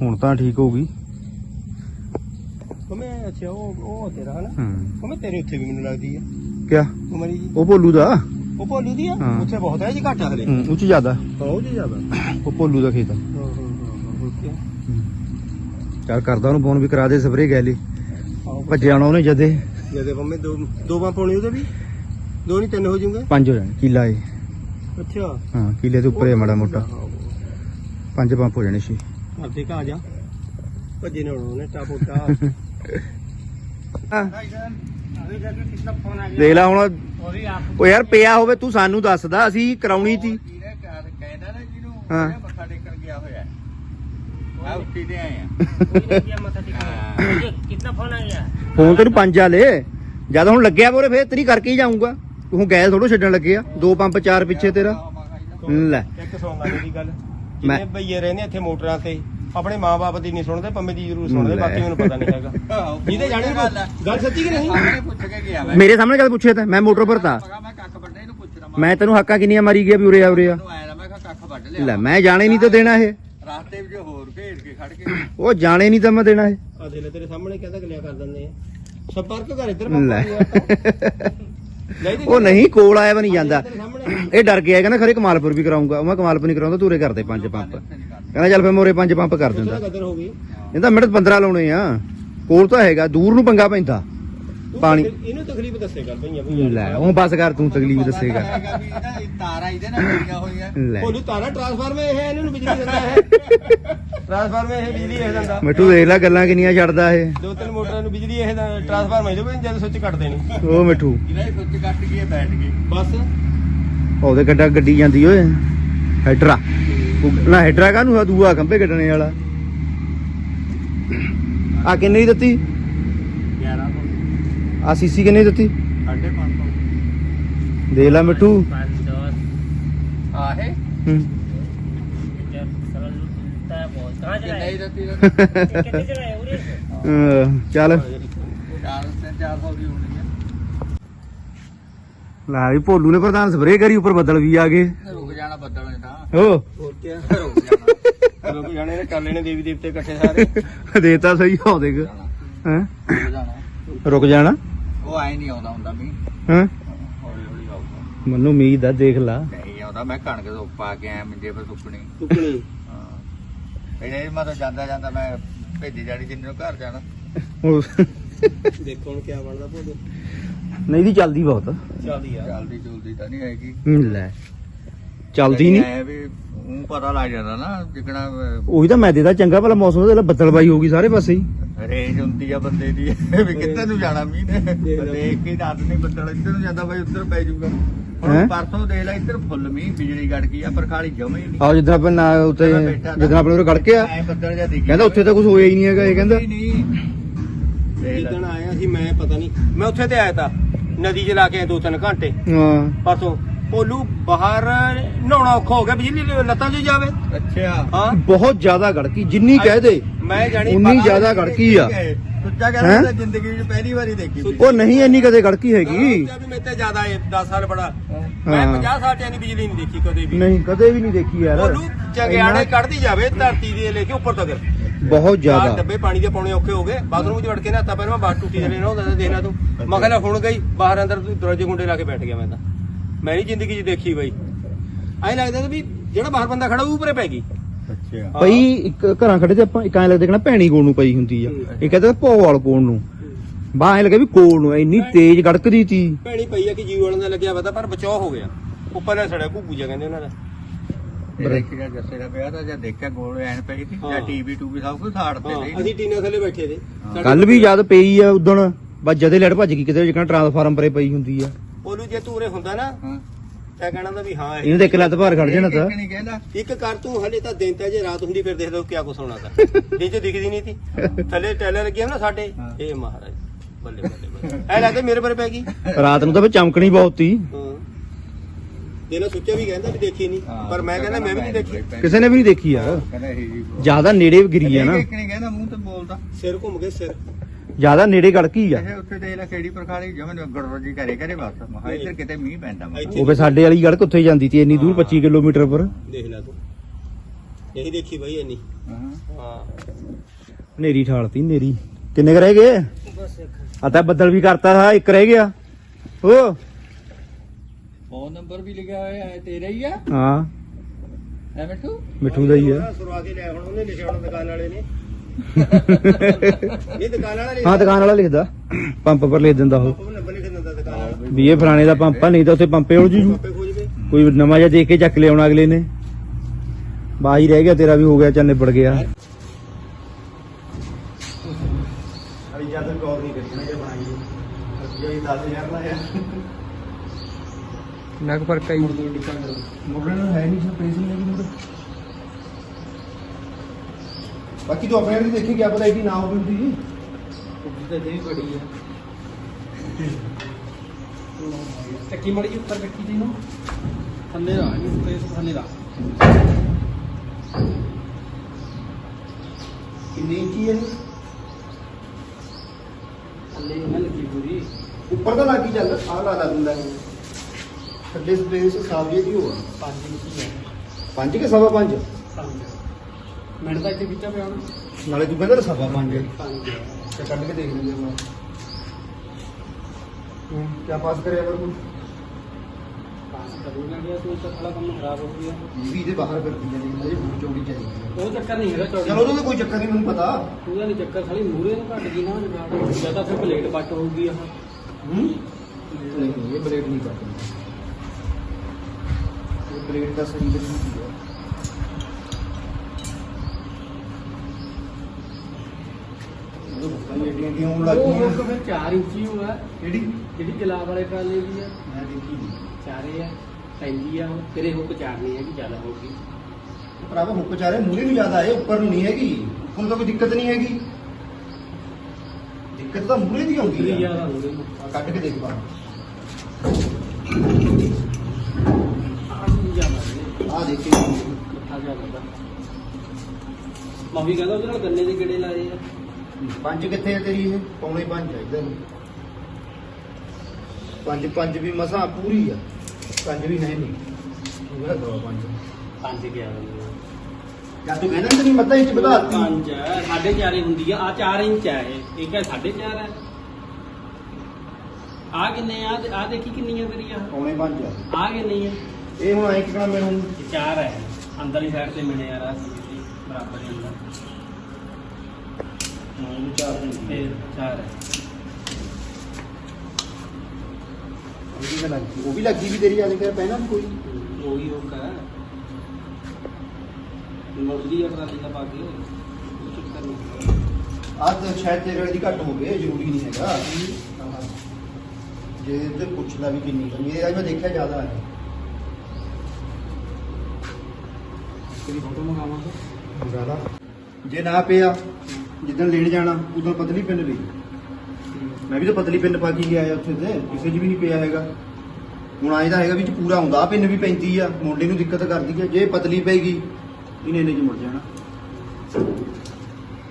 [SPEAKER 1] ਹੁਣ ਤਾਂ ਠੀਕ ਹੋ ਗਈ
[SPEAKER 2] ਬੰਮੇ ਅੱਛਾ ਉਹ ਉਹ ਤੇਰਾ ਹਨਾ?
[SPEAKER 1] ਹਾਂ।
[SPEAKER 2] ਬੰਮੇ ਤੇਰੇ ਉੱਥੇ ਵੀ ਮੈਨੂੰ ਲੱਗਦੀ ਆ।
[SPEAKER 1] ਕਿਆ?
[SPEAKER 2] ਬਿਮਾਰੀ ਜੀ।
[SPEAKER 1] ਉਹ ਭੋਲੂ ਦਾ?
[SPEAKER 2] ਉਹ ਭੋਲੂ ਦੀ ਆ?
[SPEAKER 1] ਹਾਂ।
[SPEAKER 2] ਉੱਥੇ ਬਹੁਤ ਹੈ ਜੀ ਘੱਟ ਆ ਹਲੇ।
[SPEAKER 1] ਹੂੰ, ਉਹ ਚ ਜ਼ਿਆਦਾ।
[SPEAKER 2] ਬਹੁਤ ਜੀ ਜ਼ਿਆਦਾ।
[SPEAKER 1] ਉਹ ਭੋਲੂ ਦਾ ਖੇਤ ਆ।
[SPEAKER 2] ਹਾਂ ਹਾਂ ਹਾਂ ਹੋਰ ਕਿਆ
[SPEAKER 1] ਚੱਲ ਕਰਦਾ ਉਹਨੂੰ ਫੋਨ ਵੀ ਕਰਾ ਦੇ ਸਪਰੇ
[SPEAKER 2] ਆਓ
[SPEAKER 1] ਭੱਜਿਆ ਆਉਣਾ ਉਹਨੇ ਜਦੇ।
[SPEAKER 2] ਜਦੇ ਬੰਮੇ ਦੋ ਦੋ ਬਾਂ ਪਾਉਣੀ ਉਹਦੇ ਵੀ? ਦੋ ਨਹੀਂ ਤਿੰਨ ਹੋ ਜਾਊਗਾ?
[SPEAKER 1] ਪੰਜ ਹੋ ਜਾਣੇ ਕਿੱਲਾ ਏ ਕਿਲੇ ਦੇ ਉੱਪਰ ਹੈ ਮਾੜਾ ਮੋਟਾ। ਪੰਜ ਪੰਪ ਹੋ ਜਾਣੇ
[SPEAKER 3] ਛੇ।
[SPEAKER 1] ਦੇਖ ਲੈ ਹੁਣ। ਉਹ ਯਾਰ ਪਿਆ ਹੋਵੇ ਤੂੰ ਸਾਨੂੰ ਦੱਸਦਾ ਅਸੀਂ ਕਰਾਉਣੀ ਸੀ। ਫੋਨ ਤੇ ਪੰਜ ਆਲੇ ਜਦ ਹੁਣ ਲੱਗਿਆ ਮੋਰੇ ਫੇਰ ਤੇਰੀ ਕਰਕੇ ਹੀ ਜਾਊਂਗਾ। ਤੂੰ ਗੈਸ ਥੋੜੋ ਛੱਡਣ ਲੱਗਿਆ ਦੋ ਪੰਪ ਚਾਰ ਪਿੱਛੇ ਤੇਰਾ। ਲੈ।
[SPEAKER 2] ਇੱਕ ਸੁਣਦਾ ਮੇਰੀ ਗੱਲ।
[SPEAKER 1] ਮੈਂ-
[SPEAKER 2] ਜਿੰਨੇ ਭਈਏ ਰਹਿੰਦੇ ਇੱਥੇ ਮੋਟਰਾਂ ਤੇ ਆਪਣੇ ਮਾਪੇ ਦੀ ਨਹੀਂ ਸੁਣਦੇ ਪੰਮੇ ਦੀ ਜ਼ਰੂਰ ਸੁਣਦੇ। ਬਾਕੀ ਮੈਨੂੰ ਪਤਾ ਨਹੀਂ ਹੈਗਾ। ਜਿਹਦੇ ਜਾਣੀ
[SPEAKER 4] ਗੱਲ ਆ।
[SPEAKER 2] ਗੱਲ ਸੱਚੀ ਕਿ ਨਹੀਂ?
[SPEAKER 4] ਪੁੱਛ
[SPEAKER 1] ਮੇਰੇ ਸਾਹਮਣੇ ਕਦ ਪੁੱਛਿਆ ਤਾਂ ਮੈਂ ਮੋਟਰ ਪਰ ਤਾਂ
[SPEAKER 4] ਮੈਂ
[SPEAKER 1] ਤੈਨੂੰ ਹੱਕਾਂ ਕਿੰਨੀਆਂ ਮਾਰੀ ਗਿਆ ਵੀ ਉਰੇ ਆ ਉਰੇ ਆ। ਲੈ ਮੈਂ ਜਾਣੇ ਨਹੀਂ ਤਾਂ ਦੇਣਾ ਇਹ।
[SPEAKER 4] ਰਾਸਤੇ ਵਿੱਚ ਹੋਰ ਭੇੜ ਕੇ ਖੜ ਕੇ।
[SPEAKER 1] ਉਹ ਜਾਣੇ ਨਹੀਂ ਤਾਂ ਮੈਂ ਦੇਣਾ ਇਹ।
[SPEAKER 2] ਆ ਦੇ ਲੈ ਤੇਰੇ ਸਾਹਮਣੇ ਕਹਿੰਦਾ ਗਲਿਆ ਕਰ ਦਿੰਦੇ ਆ। ਸੰਪਰਕ ਕਰ ਇੱਧਰ ਇਹਦੀ
[SPEAKER 1] ਉਹ ਨਹੀਂ ਕੋਲ ਆਇਆ ਵੀ ਨਹੀਂ ਜਾਂਦਾ। ਇਹ ਡਰ ਗਿਆ ਕਹਿੰਦਾ ਖਰੇ ਕਮਾਲਪੁਰ ਵੀ ਕਰਾਉਂਗਾ। ਮੈਂ ਕਮਾਲਪੁਰ ਨਹੀਂ ਕਰਾਉਂਦਾ ਤੂਰੇ ਕਰਦੇ ਪੰਜ ਪੰਪ। ਕਹਿੰਦਾ ਚੱਲ ਫੇ ਮੋਰੇ ਪੰਜ ਪੰਪ ਕਰ ਦਿੰਦਾ। ਇਹਦਾ ਮਿੰਟ 15 ਲਾਉਣੇ ਆ। ਕੋਲ ਤਾਂ ਹੈਗਾ ਦੂਰ ਨੂੰ ਪੰਗਾ ਪੈਂਦਾ। ਪਾਣੀ।
[SPEAKER 2] ਇਹਨੂੰ ਤਕਲੀਫ ਦੱਸੇ ਕਰ ਭਈਆ ਭਈਆ।
[SPEAKER 1] ਲੈ ਉਹ ਬਸ ਕਰ ਤੂੰ ਤਕਲੀਫ ਦੱਸੇਗਾ।
[SPEAKER 4] ਹੈਗਾ ਵੀ ਨਾ ਇਹ ਤਾਰਾਂ ਇਹਦੇ ਨਾਲ ਜੁੜੀਆਂ ਹੋਈਆਂ
[SPEAKER 1] ਲੈ।
[SPEAKER 2] ਭੋਲੂ ਤਾਰਾ ਟਰਾਂਸਫਾਰਮਰ ਇਹ ਹੈ ਇਹਨਾਂ ਨੂੰ ਬਿਜਲੀ ਦਿੰਦਾ ਹੈ। ਟਰਾਂਸਫਾਰਮਰ ਇਹ ਬਿਜਲੀ ਇਹ ਦਿੰਦਾ।
[SPEAKER 1] ਮਿੱਠੂ ਦੇਖ ਲੈ ਗੱਲਾਂ ਕਿੰਨੀਆਂ ਛੱਡਦਾ ਇਹ।
[SPEAKER 2] ਦੋ ਤਿੰਨ ਮੋਟਰਾਂ ਨੂੰ ਬਿਜਲੀ ਇਹ ਦਾ ਟਰਾਂਸਫਾਰਮਰ ਜੋ ਜਦ ਸੁੱਚ ਕੱਟ ਦੇਣੀ
[SPEAKER 1] ਉਹ ਮਿੱਠੂ।
[SPEAKER 4] ਇਹਨਾਂ ਦੀ ਸੁੱਚ ਕੱਟ ਇਹ ਬੈਠ ਗਈ
[SPEAKER 2] ਬਸ।
[SPEAKER 1] ਉਹਦੇ ਗੱਡਾ ਗੱਡੀ ਜਾਂਦੀ ਓਏ। ਹੈਡਰਾ ਉਹ- ਨਾ ਹੈਡਰਾ ਕਾਹਨੂੰ ਆ? ਦੂਆ ਖੰਭੇ ਕੱਢਣੇ ਵਾਲਾ। ਆ ਕਿੰਨੇ ਦੀ ਦਿੱਤੀ?
[SPEAKER 4] 1100
[SPEAKER 1] ਆ ਸੀਸੀ ਕਿੰਨੇ ਦੀ ਦਿੱਤੀ
[SPEAKER 4] 550
[SPEAKER 1] ਦੇਖ ਲੈ ਮਿੱਠੂ
[SPEAKER 3] पाँच दस
[SPEAKER 4] ਆਹੇ
[SPEAKER 1] ਹੂੰ।
[SPEAKER 3] जब सरल मिलता है बहुत कहाँ
[SPEAKER 4] ਕਿੰਨੇ
[SPEAKER 3] चला
[SPEAKER 4] ਹੀ
[SPEAKER 3] है
[SPEAKER 4] ਦਿੱਤੀ
[SPEAKER 3] कितने चला है उरे से?
[SPEAKER 1] ਅਹ, ਚੱਲ
[SPEAKER 4] 400 400 ਦੀ ਹੋਣੀ ਹੈ
[SPEAKER 1] ਲੈ ਵੀ ਭੋਲੂ ਨੇ ਪ੍ਰਧਾਨ ਸਪਰੇ ਕਰੀ ਉੱਪਰ ਬੱਦਲ ਵੀ ਆ ਗਏ
[SPEAKER 4] ਰੁਕ ਜਾਣਾ ਬੱਦਲ ਨੇ ਤਾਂ
[SPEAKER 1] ਓ
[SPEAKER 2] ਹੋਰ ਕੀ
[SPEAKER 4] ਰੁਕ ਜਾਣਾ
[SPEAKER 2] ਲੋਕ ਜਾਣੇ ਨੇ ਕਰ ਲੈਣੇ ਦੇਵੀ ਦੇਵਤੇ ਇਕੱਠੇ ਸਾਰੇ
[SPEAKER 1] ਦੇਤਾ ਸਹੀ ਹੋ ਦੇਖ
[SPEAKER 4] ਜਾਣਾ,
[SPEAKER 1] ਹੈ
[SPEAKER 4] ਰੁਕ ਜਾਣਾ
[SPEAKER 1] ਰੁਕ ਜਾਣਾ
[SPEAKER 4] ਉਹ ਆਏ ਨਹੀਂ ਆਉਂਦਾ ਹੁੰਦਾ ਮੀਂਹ।
[SPEAKER 1] ਹਾਂ?
[SPEAKER 4] ਹੌਲੀ ਹੌਲੀ ਆਊਗਾ।
[SPEAKER 1] ਮੈਨੂੰ ਉਮੀਦ ਆ ਦੇਖ ਲਾ।
[SPEAKER 4] ਨਹੀਂ ਆਉਂਦਾ ਮੈਂ ਕਣਕ ਤੋਂ ਪਾ ਕੇ ਆਇਆ ਮੰਜੇ 'ਤੇ ਸੁੱਕਣੀ।
[SPEAKER 2] ਟੁਕਣੀ
[SPEAKER 4] ਹਾਂ। ਇਹਨੇ ਮੈਂ ਤਾਂ ਜਾਂਦਾ ਜਾਂਦਾ ਮੈਂ ਭੇਜੀ ਜਾਣੀ ਜਿੰਨੇ ਨੂੰ ਘਰ ਜਾਣਾ।
[SPEAKER 1] ਉਹ
[SPEAKER 2] ਦੇਖੋ ਹੁਣ ਕੀ ਬਣਦਾ ਭੋਲੂ
[SPEAKER 1] ਨਹੀਂ ਦੀ ਚੱਲਦੀ ਬਹੁਤ।
[SPEAKER 2] ਚੱਲਦੀ ਆ।
[SPEAKER 4] ਜਲਦੀ ਜੁਲਦੀ ਤਾਂ ਨਹੀਂ ਹੈਗੀ।
[SPEAKER 1] ਲੈ। ਚੱਲਦੀ ਨਹੀਂ।
[SPEAKER 4] ਐ ਵੀ ਉਹ ਪਤਾ ਲੱਗ ਜਾਂਦਾ ਨਾ ਜਿਕਣਾ
[SPEAKER 1] ਉਹੀ ਤਾਂ ਮੈਂ ਦੇਦਾ ਚੰਗਾ ਭਲਾ ਮੌਸਮ ਦਾ ਬੱਦਲਬਾਈ ਹੋ ਗਈ ਸਾਰੇ ਪਾਸੇ ਹੀ।
[SPEAKER 4] ਰੇਂਜ ਹੁੰਦੀ ਆ ਬੰਦੇ ਦੀ ਵੀ ਕਿੱਥੇ ਨੂੰ ਜਾਣਾ ਮੀਂਹ ਨੇ। ਦੇਖ ਕੇ ਰਾਤ ਨਹੀਂ ਬੱਦਲ ਇੱਧਰ ਨੂੰ ਜਾਂਦਾ ਬਾਈ ਉੱਧਰ ਪੈ ਜਾਊਗਾ? ਹੁਣ ਪਰਸੋਂ ਦੇ ਲੈ ਇੱਧਰ ਫੁੱਲ ਮੀਂਹ ਬਿਜਲੀ ਗੜ ਗਈ ਆ ਪਰ ਖਾਲੀ ਜਮੇ ਨਹੀਂ।
[SPEAKER 1] ਆਹ ਜਿੱਦਾਂ ਆਪਾਂ ਨਾ ਉੱਤੇ। ਜਿੱਦਾਂ ਆਪਣੇ ਉਰੇ ਗੜ ਕੇ ਆ।
[SPEAKER 4] ਐ ਬੱਦਲ ਜਿਹਾ ਦਿਖੀ
[SPEAKER 1] ਕਹਿੰਦਾ ਉੱਥੇ ਤਾਂ ਕੁਝ ਹੋਇਆ ਹੀ ਨਹੀਂ ਹੈਗਾ ਇਹ ਕਹਿੰਦਾ।
[SPEAKER 4] ਨਹੀਂ।
[SPEAKER 2] ਜਿੱਦਣ ਆਇਆ ਸੀ ਮੈਂ ਪਤਾ ਨਹੀਂ ਮੈਂ ਉੱਥੇ ਤੇ ਆਇਆ ਤਾਂ ਨਦੀ 'ਚ ਲਾ ਕੇ ਆਏ ਦੋ ਤਿੰਨ ਘੰਟੇ।
[SPEAKER 1] ਹਾਂ।
[SPEAKER 2] ਪਰਸੋਂ। ਭੋਲੂ ਬਾਹਰ ਨਹਾਉਣਾ ਔਖਾ ਹੋ ਗਿਆ ਬਿਜਲੀ ਲੱਤਾਂ 'ਚ ਜਾਵੇ।
[SPEAKER 4] ਅੱਛਾ।
[SPEAKER 2] ਹਾਂ।
[SPEAKER 1] ਬਹੁਤ ਜ਼ਿਆਦਾ ਗੜਕੀ ਜਿੰਨੀ ਕਹਿ ਦੇ
[SPEAKER 2] ਮੈਂ ਜਾਣੀ
[SPEAKER 1] ਉਨੀ
[SPEAKER 2] ਬਾਹਰ-
[SPEAKER 1] ਜ਼ਿਆਦਾ ਗੜਕੀ ਆ।
[SPEAKER 4] ਸੁੱਚਾ? ਕਹਿੰਦਾ ਜ਼ਿੰਦਗੀ ਵਿੱਚ ਪਹਿਲੀ ਵਾਰੀ ਦੇਖੀ ਸੀ।
[SPEAKER 1] ਉਹ ਨਹੀਂ ਇੰਨੀ ਕਦੇ ਗੜਕੀ ਹੈਗੀ।
[SPEAKER 2] ਵੀ ਮੇਰੇ ਤੇ ਜ਼ਿਆਦਾ ਹੈ 10 ਸਾਲ ਬੜਾ। ਮੈਂ
[SPEAKER 1] ਹਾਂ।
[SPEAKER 2] 50 ਸਾਲ ਦੀ ਬਿਜਲੀ ਨਹੀਂ ਦੇਖੀ ਕਦੇ ਵੀ।
[SPEAKER 1] ਨਹੀਂ ਕਦੇ ਵੀ ਨਹੀਂ ਦੇਖੀ ਯਾਰ।
[SPEAKER 2] ਚੰਗਿਆੜੇ ਕੱਢਦੀ ਜਾਵੇ ਧਰਤੀ ਦੇ ਲੈ ਕੇ ਉੱਪਰ ਤੱਕ।
[SPEAKER 1] ਬਹੁਤ ਜ਼ਿਆਦਾ।
[SPEAKER 2] ਡੱਬੇ ਪਾਣੀ ਦੇ ਪਾਉਣੇ ਔਖੇ ਹੋ ਗਏ। ਬਾਥਰੂਮ 'ਚ ਵੜ ਕੇ ਨਹਾਤਾ ਪਹਿਲਾਂ ਮੈਂ ਬਾਥ ਟੁੱਟੀ ਹੁੰਦਾ ਤਾਂ ਦੇਖਣਾ ਤੂੰ। ਮੈਂ ਕਹਿੰਦਾ ਹੁਣ ਗਈ ਬਾਹਰ ਅੰਦਰ ਦਰਵਾਜ਼ੇ ਗੁੰਡੇ ਲਾ ਕੇ ਬੈਠ ਗਿਆ ਮੈਂ ਤਾਂ। ਮੈਂ ਨਹੀਂ ਜ਼ਿੰਦਗੀ 'ਚ ਦੇਖੀ ਬਾਈ। ਐਂ ਲੱਗਦਾ ਤਾਂ ਵੀ ਜਿਹੜਾ ਬਾਹਰ ਬੰਦਾ ਖੜਾ ਉਹ ਉੱਪਰੇ ਪੈ ਗਈ।
[SPEAKER 4] ਅੱਛਾ।
[SPEAKER 1] ਪਈ ਇੱਕ ਘਰਾਂ ਖੜੇ ਤੇ ਆਪਾਂ ਇੱਕ ਐਂ ਲੱਗਦਾ ਕਿ ਨਾ ਭੈਣੀ ਕੋਲ ਨੂੰ ਪਈ ਹੁੰਦੀ ਆ। ਇਹ ਕਹਿੰਦੇ ਭੋਵਾਲ ਕੋਲ ਨੂੰ। ਬਾਹ ਐਂ ਲੱਗੇ ਵੀ ਕੋਲ ਨੂੰ ਇੰਨੀ ਤੇਜ਼ ਗੜਕਦੀ ਤੀ।
[SPEAKER 2] ਭੈਣੀ ਪਈ ਆ ਕਿ ਜੀਵ ਵਾਲਿਆਂ ਦਾ ਲੱਗਿਆ ਪਤਾ ਪਰ ਬਚਾਅ ਹੋ ਗਿਆ। ਉੱਪਰ ਨਾਲ ਸੜਿਆ ਘੁੱਗੂ ਜਿਹਾ ਕਹਿੰਦੇ ਉਹਨਾਂ ਦਾ।
[SPEAKER 4] ਦੇਖਿਆ ਜੱਸੇ ਦਾ ਵਿਆਹ ਤਾਂ ਜਦ ਦੇਖਿਆ ਗੋਲ ਐਨ ਪਈ ਸੀ ਜਾਂ। ਟੀਵੀ ਟੂਵੀ ਸਭ ਕੁਝ ਸਾੜ ਤੇ
[SPEAKER 2] ਹਾਂ
[SPEAKER 4] ਨਹੀਂ।
[SPEAKER 2] ਅਸੀਂ ਟੀਨੇ ਥੱਲੇ ਬੈਠੇ ਤੇ
[SPEAKER 1] ਕੱਲ ਵੀ ਜਦ ਪਈ ਆ ਉਦਣ ਬਸ ਜਦੇ ਲੜ ਭੱਜ ਗਈ ਕਿਤੇ ਜਿਕਣਾ ਟਰਾਂਸਫਾਰਮ ਪਰੇ ਪਈ ਹੁੰਦੀ ਆ।
[SPEAKER 2] ਬੋਲੂ ਜੇ ਤੂੰ ਉਰੇ ਹੁੰਦਾ ਨਾ
[SPEAKER 4] ਹਾਂ।
[SPEAKER 2] ਤੈਂ ਕਹਿਣਾ ਤਾਂ ਵੀ ਹਾਂ ਇਹ
[SPEAKER 1] ਇਹਨੂੰ ਤਾਂ ਇੱਕ ਲੱਤ ਭਾਰ ਖੜ ਜਾਣਾ ਤਾਂ।
[SPEAKER 4] ਇੱਕ ਨਹੀਂ ਕਹਿੰਦਾ।
[SPEAKER 2] ਇੱਕ ਕਰ ਤੂੰ ਹਲੇ ਤਾਂ ਦਿਨ ਤਾਂ ਜੇ ਰਾਤ ਹੁੰਦੀ ਫਿਰ ਦੇਖ ਲਓ ਕਿਆ ਕੁਛ ਹੋਣਾ ਤਾਂ। ਇਹ ਚ ਦਿਖਦੀ ਨਹੀਂ ਸੀ। ਥੱਲੇ ਟੈਲਰ ਲੱਗਿਆ ਨਾ ਸਾਡੇ।
[SPEAKER 4] ਹਾਂ।
[SPEAKER 2] ਇਹ ਮਹਾਰਾਜ ਬੱਲੇ ਬੱਲੇ ਬੱਲੇ। ਐ ਲੱਗਦਾ ਮੇਰੇ ਪਰ ਪੈ ਗਈ।
[SPEAKER 1] ਰਾਤ ਨੂੰ ਤਾਂ ਵੀ ਚਮਕਣੀ ਬਹੁਤ ਤੀ।
[SPEAKER 2] ਹਾਂ। ਦੇਣਾ ਸੁੱਚਾ ਵੀ ਕਹਿੰਦਾ ਵੀ ਦੇਖੀ ਨਹੀਂ ਪਰ ਮੈਂ ਕਹਿੰਦਾ ਮੈਂ ਵੀ ਨਹੀਂ ਦੇਖੀ।
[SPEAKER 1] ਕਿਸੇ ਨੇ ਵੀ ਨਹੀਂ ਦੇਖੀ ਯਾਰ
[SPEAKER 4] ਕਹਿੰਦਾ ਇਹ ਜੀ
[SPEAKER 1] ਜ਼ਿਆਦਾ ਨੇੜੇ ਗਿਰੀ ਆ ਨਾ।
[SPEAKER 4] ਨਹੀਂ ਕਹਿੰਦਾ ਮੂੰਹ ਤੇ ਬੋਲਦਾ।
[SPEAKER 2] ਸਿਰ ਘੁੰਮ ਗਏ ਸਿਰ।
[SPEAKER 1] ਜ਼ਿਆਦਾ ਨੇੜੇ ਗੜਕੀ ਆ?
[SPEAKER 4] ਇਹ ਉੱਥੇ ਦੇ ਲੈ ਕਿਹੜੀ ਪ੍ਰਖਾਲੀ ਜਮਨ ਗੜਰੋਜੀ ਘਰੇ ਘਰੇ ਬਸ। ਮਹਾ ਕਿਤੇ ਮੀਂਹ ਪੈਂਦਾ
[SPEAKER 2] ਮਹਾ
[SPEAKER 1] ਉਹ ਫੇ ਸਾਡੇ ਵਾਲੀ ਗੜਕ ਉੱਥੇ ਜਾਂਦੀ ਤੀ? ਇੰਨੀ ਦੂਰ 25 ਕਿਲੋਮੀਟਰ ਪਰ
[SPEAKER 2] ਦੇਖ ਲੈ ਤੂੰ। ਇਹੀ ਦੇਖੀ ਬਈ ਇੰਨੀ।
[SPEAKER 4] ਹਾਂ।
[SPEAKER 1] ਨੇਰੀ ਠਾਲਤੀ ਨੇਰੀ ਕਿੰਨੇ ਕ
[SPEAKER 3] ਬਸ ਇੱਕ।
[SPEAKER 1] ਆ ਬੱਦਲ ਵੀ ਕਰਤਾ ਸਾ ਇੱਕ ਰਹਿ ਗਿਆ। ਹੋ
[SPEAKER 4] ਫੋਨ ਨੰਬਰ ਵੀ ਤੇਰਾ
[SPEAKER 2] ਇਹ ਦੁਕਾਨ ਵਾਲਾ ਲਿਖਦਾ?
[SPEAKER 1] ਹਾਂ ਦੁਕਾਨ ਵਾਲਾ ਲਿਖਦਾ। ਪੰਪ ਪਰ ਲਿਖ ਦਿੰਦਾ ਉਹ।
[SPEAKER 2] ਨੰਬਰ ਲਿਖ ਦਿੰਦਾ ਦੁਕਾਨ ਵਾਲਾ।
[SPEAKER 1] ਵੀ ਇਹ ਫਲਾਣੇ ਦਾ ਪੰਪ ਆ ਨਹੀਂ ਤਾਂ ਉੱਥੇ ਪੰਪੇ ਉੜ ਜੂ।
[SPEAKER 2] ਆਪੇ ਖੋਜਵੇ
[SPEAKER 1] ਕੋਈ ਨਵਾਂ ਜਿਹਾ ਦੇਖ ਕੇ ਚੱਕ ਲਿਆਉਣਾ ਅਗਲੇ ਨੇ। ਬਾਹੀ ਰਹਿ ਗਿਆ ਤੇਰਾ ਵੀ ਹੋ ਗਿਆ ਚੱਲ ਨਿਬੜ ਗਿਆ। ਅੜੀ ਜਦ ਗੌਰ ਨਹੀਂ ਕਰੀ ਨਾ। ਜੇ ਬਣਾਈ ਜੇ 10000 ਲਾਇਆ।
[SPEAKER 2] ਨਗ ਪਰ ਕਈ
[SPEAKER 1] ਮੁੰਡੇ ਨੂੰ ਹੈ ਨਹੀਂ ਸਰਪ੍ਰਾਈਜ਼ ਨਹੀਂ ਲੱਗੀ ਮੁੰਡੇ ਬਾਕੀ ਤੂੰ ਆਪਣੇ ਆਪ ਦੇਖੀ ਕਿਆ ਪਤਾ ਇਹਦੀ ਨਾ ਹੋਵੇ ਉਹਦੀ
[SPEAKER 2] ਤੇ ਜਿਹੜੀ ਬੜੀ ਹੈ ਚੱਕੀ ਮੜੀ ਉੱਪਰ ਰੱਖੀ ਜੀ ਨੂੰ। ਥੱਲੇ ਰਾ ਇਹ ਉੱਤੇ ਥੱਲੇ ਰਾ
[SPEAKER 1] ਕਿੰਨੀ ਇੰਚੀ ਹੈ?
[SPEAKER 2] ਥੱਲੇ ਨਾ ਲੱਗੀ ਪੂਰੀ।
[SPEAKER 1] ਉੱਪਰ ਤਾਂ ਲੱਗੀ ਚੱਲ ਆ ਲਾ ਲਾ ਦਿੰਦਾ ਇਹ। ਥੱਲੇ ਸਪੇਸ ਸਾਫੀ ਦੀ ਹੋਆ
[SPEAKER 2] 5 ਇੰਚ ਹੈ।
[SPEAKER 1] ਪੰਜ ਕੇ ਸਵਾ ਪੰਜ।
[SPEAKER 2] ਮਿੰਟ ਦਾ ਇੱਥੇ ਵਿੱਚਾ ਪਿਆ ਹੁਣ
[SPEAKER 1] ਨਾਲੇ ਤੂੰ ਕਹਿੰਦਾ ਨਾ ਸਵਾ ਪੰਜ
[SPEAKER 2] 5
[SPEAKER 1] ਤੇ ਕੱਢ ਕੇ ਦੇਖ ਲੈਂਦੇ ਹਾਂ ਹੂੰ ਕਿਆ ਪਾਸ ਕਰਿਆ ਵਰ ਤੂੰ?
[SPEAKER 3] ਕਰੂਗਾ ਗਿਆ ਤੂੰ ਤਾਂ ਥੋੜਾ ਕੰਮ ਖਰਾਬ ਹੋ ਗਿਆ।
[SPEAKER 1] ਵੀ ਇਹਦੇ ਬਾਹਰ ਕਰਦੀ ਜਾਂਦੀ ਹੈ ਇਹ ਚੌੜੀ ਚਾਹੀਦੀ ਹੈ
[SPEAKER 3] ਉਹ ਚੱਕਰ ਨਹੀਂ ਹੈਗਾ ਚੌੜੀ
[SPEAKER 1] ਚਲੋ ਉਹਦਾ ਕੋਈ ਚੱਕਰ ਨਹੀਂ ਮੈਨੂੰ ਪਤਾ।
[SPEAKER 3] ਉਹਦਾ ਨਹੀਂ ਚੱਕਰ ਖਾਲੀ ਮੂਰੇ ਨੂੰ ਘੱਟ ਗਈ ਨਾ ਜਗਾੜ ਜਾਂ ਤਾਂ ਫਿਰ ਪਲੇਟ ਪੱਟ ਹੋਊਗੀ ਆਹ।
[SPEAKER 1] ਹੂੰ? ਨਹੀਂ ਇਹ ਬਲੇਡ ਨਹੀਂ ਕੱਟਦਾ ਇਹ ਬਲੇਡ ਦਾ ਸਹੀ ਨਹੀਂ। ਹੈ ਏਡੀਆਂ ਹੋਣ ਲੱਗ
[SPEAKER 3] ਉਹ
[SPEAKER 1] ਗਈਆਂ
[SPEAKER 3] ਫਿਰ 4 ਇੰਚੀ ਹੋਆ
[SPEAKER 1] ਕਿਹੜੀ?
[SPEAKER 3] ਜਿਹੜੀ ਜਲਾਬ ਵਾਲੇ ਟਰਾਲੇ ਦੀ ਆ
[SPEAKER 1] ਮੈਂ ਦੇਖੀ
[SPEAKER 3] ਚਾਰੇ ਆ ਪੈਂਦੀ ਆ ਉਹ। ਤੇਰੇ ਹੁੱਕ ਚਾਰ ਨਹੀਂ ਹੈਗੀ ਜ਼ਿਆਦਾ ਹੋਊਗੀ
[SPEAKER 1] ਭਰਾਵਾ ਹੁੱਕ ਚਾਰੇ ਮੂਰੇ ਨੂੰ ਜ਼ਿਆਦਾ ਹੈ ਉੱਪਰ ਨੂੰ ਨਹੀਂ ਹੈਗੀ। ਨੂੰ ਤਾਂ ਕੋਈ ਦਿੱਕਤ ਨਹੀਂ ਹੈਗੀ। ਦਿੱਕਤ ਤਾਂ ਮੂਰੇ ਦੀ ਆਉਂਦੀ ਹੈ
[SPEAKER 3] ਜ਼ਿਆਦਾ
[SPEAKER 1] ਆ ਕੱਢ ਕੇ ਦੇਖ ਪਾ ਆ ਦੇਖੀ
[SPEAKER 3] ਦਾ ਮੰਮੀ ਕਹਿੰਦਾ ਉਹਦੇ ਨਾਲ ਗੰਨੇ ਦੇ ਗੇੜੇ ਲਾਏ ਆ।
[SPEAKER 1] ਪੰਜ ਕਿੱਥੇ ਹੈ ਤੇਰੀ ਇਹ? ਪੌਣੇ ਪੰਜ ਹੈ ਇਧਰ ਪੰਜ ਪੰਜ ਵੀ ਮਸਾਂ ਪੂਰੀ ਆ। ਪੰਜ ਵੀ ਨਹੀਂ। ਨਹੀਂ ਮੇਰਾ ਦੋ ਪੰਜ।
[SPEAKER 3] ਪੰਜ ਗਿਆ ਬੰਦੇ
[SPEAKER 1] ਜਦ ਤੂੰ ਕਹਿੰਦਾ ਤੇਰੀ ਮੱਤਾ ਇੰਚ ਵਧਾਤੀ
[SPEAKER 3] ਪੰਜ ਹੈ, ਸਾਢੇ ਚਾਰ ਹੀ ਹੁੰਦੀ ਆ। ਆ 4 ਇੰਚ ਹੈ ਇਹ। ਇਹ ਕਹ ਸਾਢੇ ਚਾਰ ਹੈ ਆ ਕਿੰਨੇ ਆ? ਆ ਦੇਖੀ ਕਿੰਨੀ ਆ ਤੇਰੀ ਆ
[SPEAKER 1] ਪੌਣੇ ਪੰਜ ਆ।
[SPEAKER 3] ਆ ਕਿੰਨੀ ਆ?
[SPEAKER 1] ਇਹ ਹੁਣ ਐਂ ਕਿਹਨਾਂ ਮੈਨੂੰ
[SPEAKER 3] ਇਹ ਚਾਰ ਹੈ ਅੰਦਰਲੀ ਸਾਈਡ ਤੇ ਮਿਲੇ ਯਾਰ ਆ ਬਰਾਬਰ ਹੀ ਅੰਦਰ
[SPEAKER 1] ਮੈਨੂੰ ਚਾਰ ਨਹੀਂ
[SPEAKER 3] ਇਹ ਚਾਰ ਹੈ।
[SPEAKER 1] ਉਹ ਵੀ ਤਾਂ ਲੱਗੀ ਉਹ ਵੀ ਲੱਗੀ ਵੀ ਤੇਰੀ ਆ ਦੇਖਿਆ ਪਹਿਲਾਂ ਵੀ ਕੋਈ?
[SPEAKER 3] ਉਹੀ ਉਹ ਕਾ ਮੁਰਦੀ ਆ ਟਰਾਲੀ ਦਾ ਪਾ ਕੇ। ਉਹ ਚੱਕਰ ਨਹੀਂ
[SPEAKER 1] ਤਾਂ ਸ਼ਾਇਦ ਤੇਰੇ ਵਾਲੀ ਦੀ ਘੱਟ ਹੋਵੇ ਜ਼ਰੂਰੀ ਨਹੀਂ ਹੈਗਾ। ਜੇ ਤੇ ਪੁੱਛਦਾ ਵੀ ਕਿੰਨੀ ਹੈ ਮੇਰੇ ਅੱਜ ਮੈਂ ਦੇਖਿਆ ਜ਼ਿਆਦਾ ਹੈ।
[SPEAKER 3] ਤੇਰੀ ਫੋਟੋ ਮੰਗਾਵਾਂਗਾ
[SPEAKER 1] ਜ਼ਿਆਦਾ। ਜੇ ਨਾ ਪਿਆ ਜਿੱਦਣ ਲੈਣ ਜਾਣਾ ਉਦੋਂ ਪਤਲੀ ਪਿੰਨ ਲਈ ਮੈਂ ਵੀ ਤਾਂ ਪਤਲੀ ਪਿੰਨ ਪਾ ਕੇ ਹੀ ਆਇਆ ਉੱਥੇ ਤੇ ਕਿਸੇ 'ਚ ਵੀ ਨਹੀਂ ਪਿਆ ਹੈਗਾ। ਹੁਣ ਆਏ ਤਾਂ ਹੈਗਾ ਵਿੱਚ ਪੂਰਾ ਹੁੰਦਾ ਪਿੰਨ ਵੀ ਪੈਂਦੀ ਆ ਮੁੰਡੇ ਨੂੰ ਦਿੱਕਤ ਕਰਦੀ ਹੈ ਜੇ ਪਤਲੀ ਪੈਗੀ ਇਹਨੇ ਇਹਨੇ 'ਚ ਮੁੜ ਜਾਣਾ।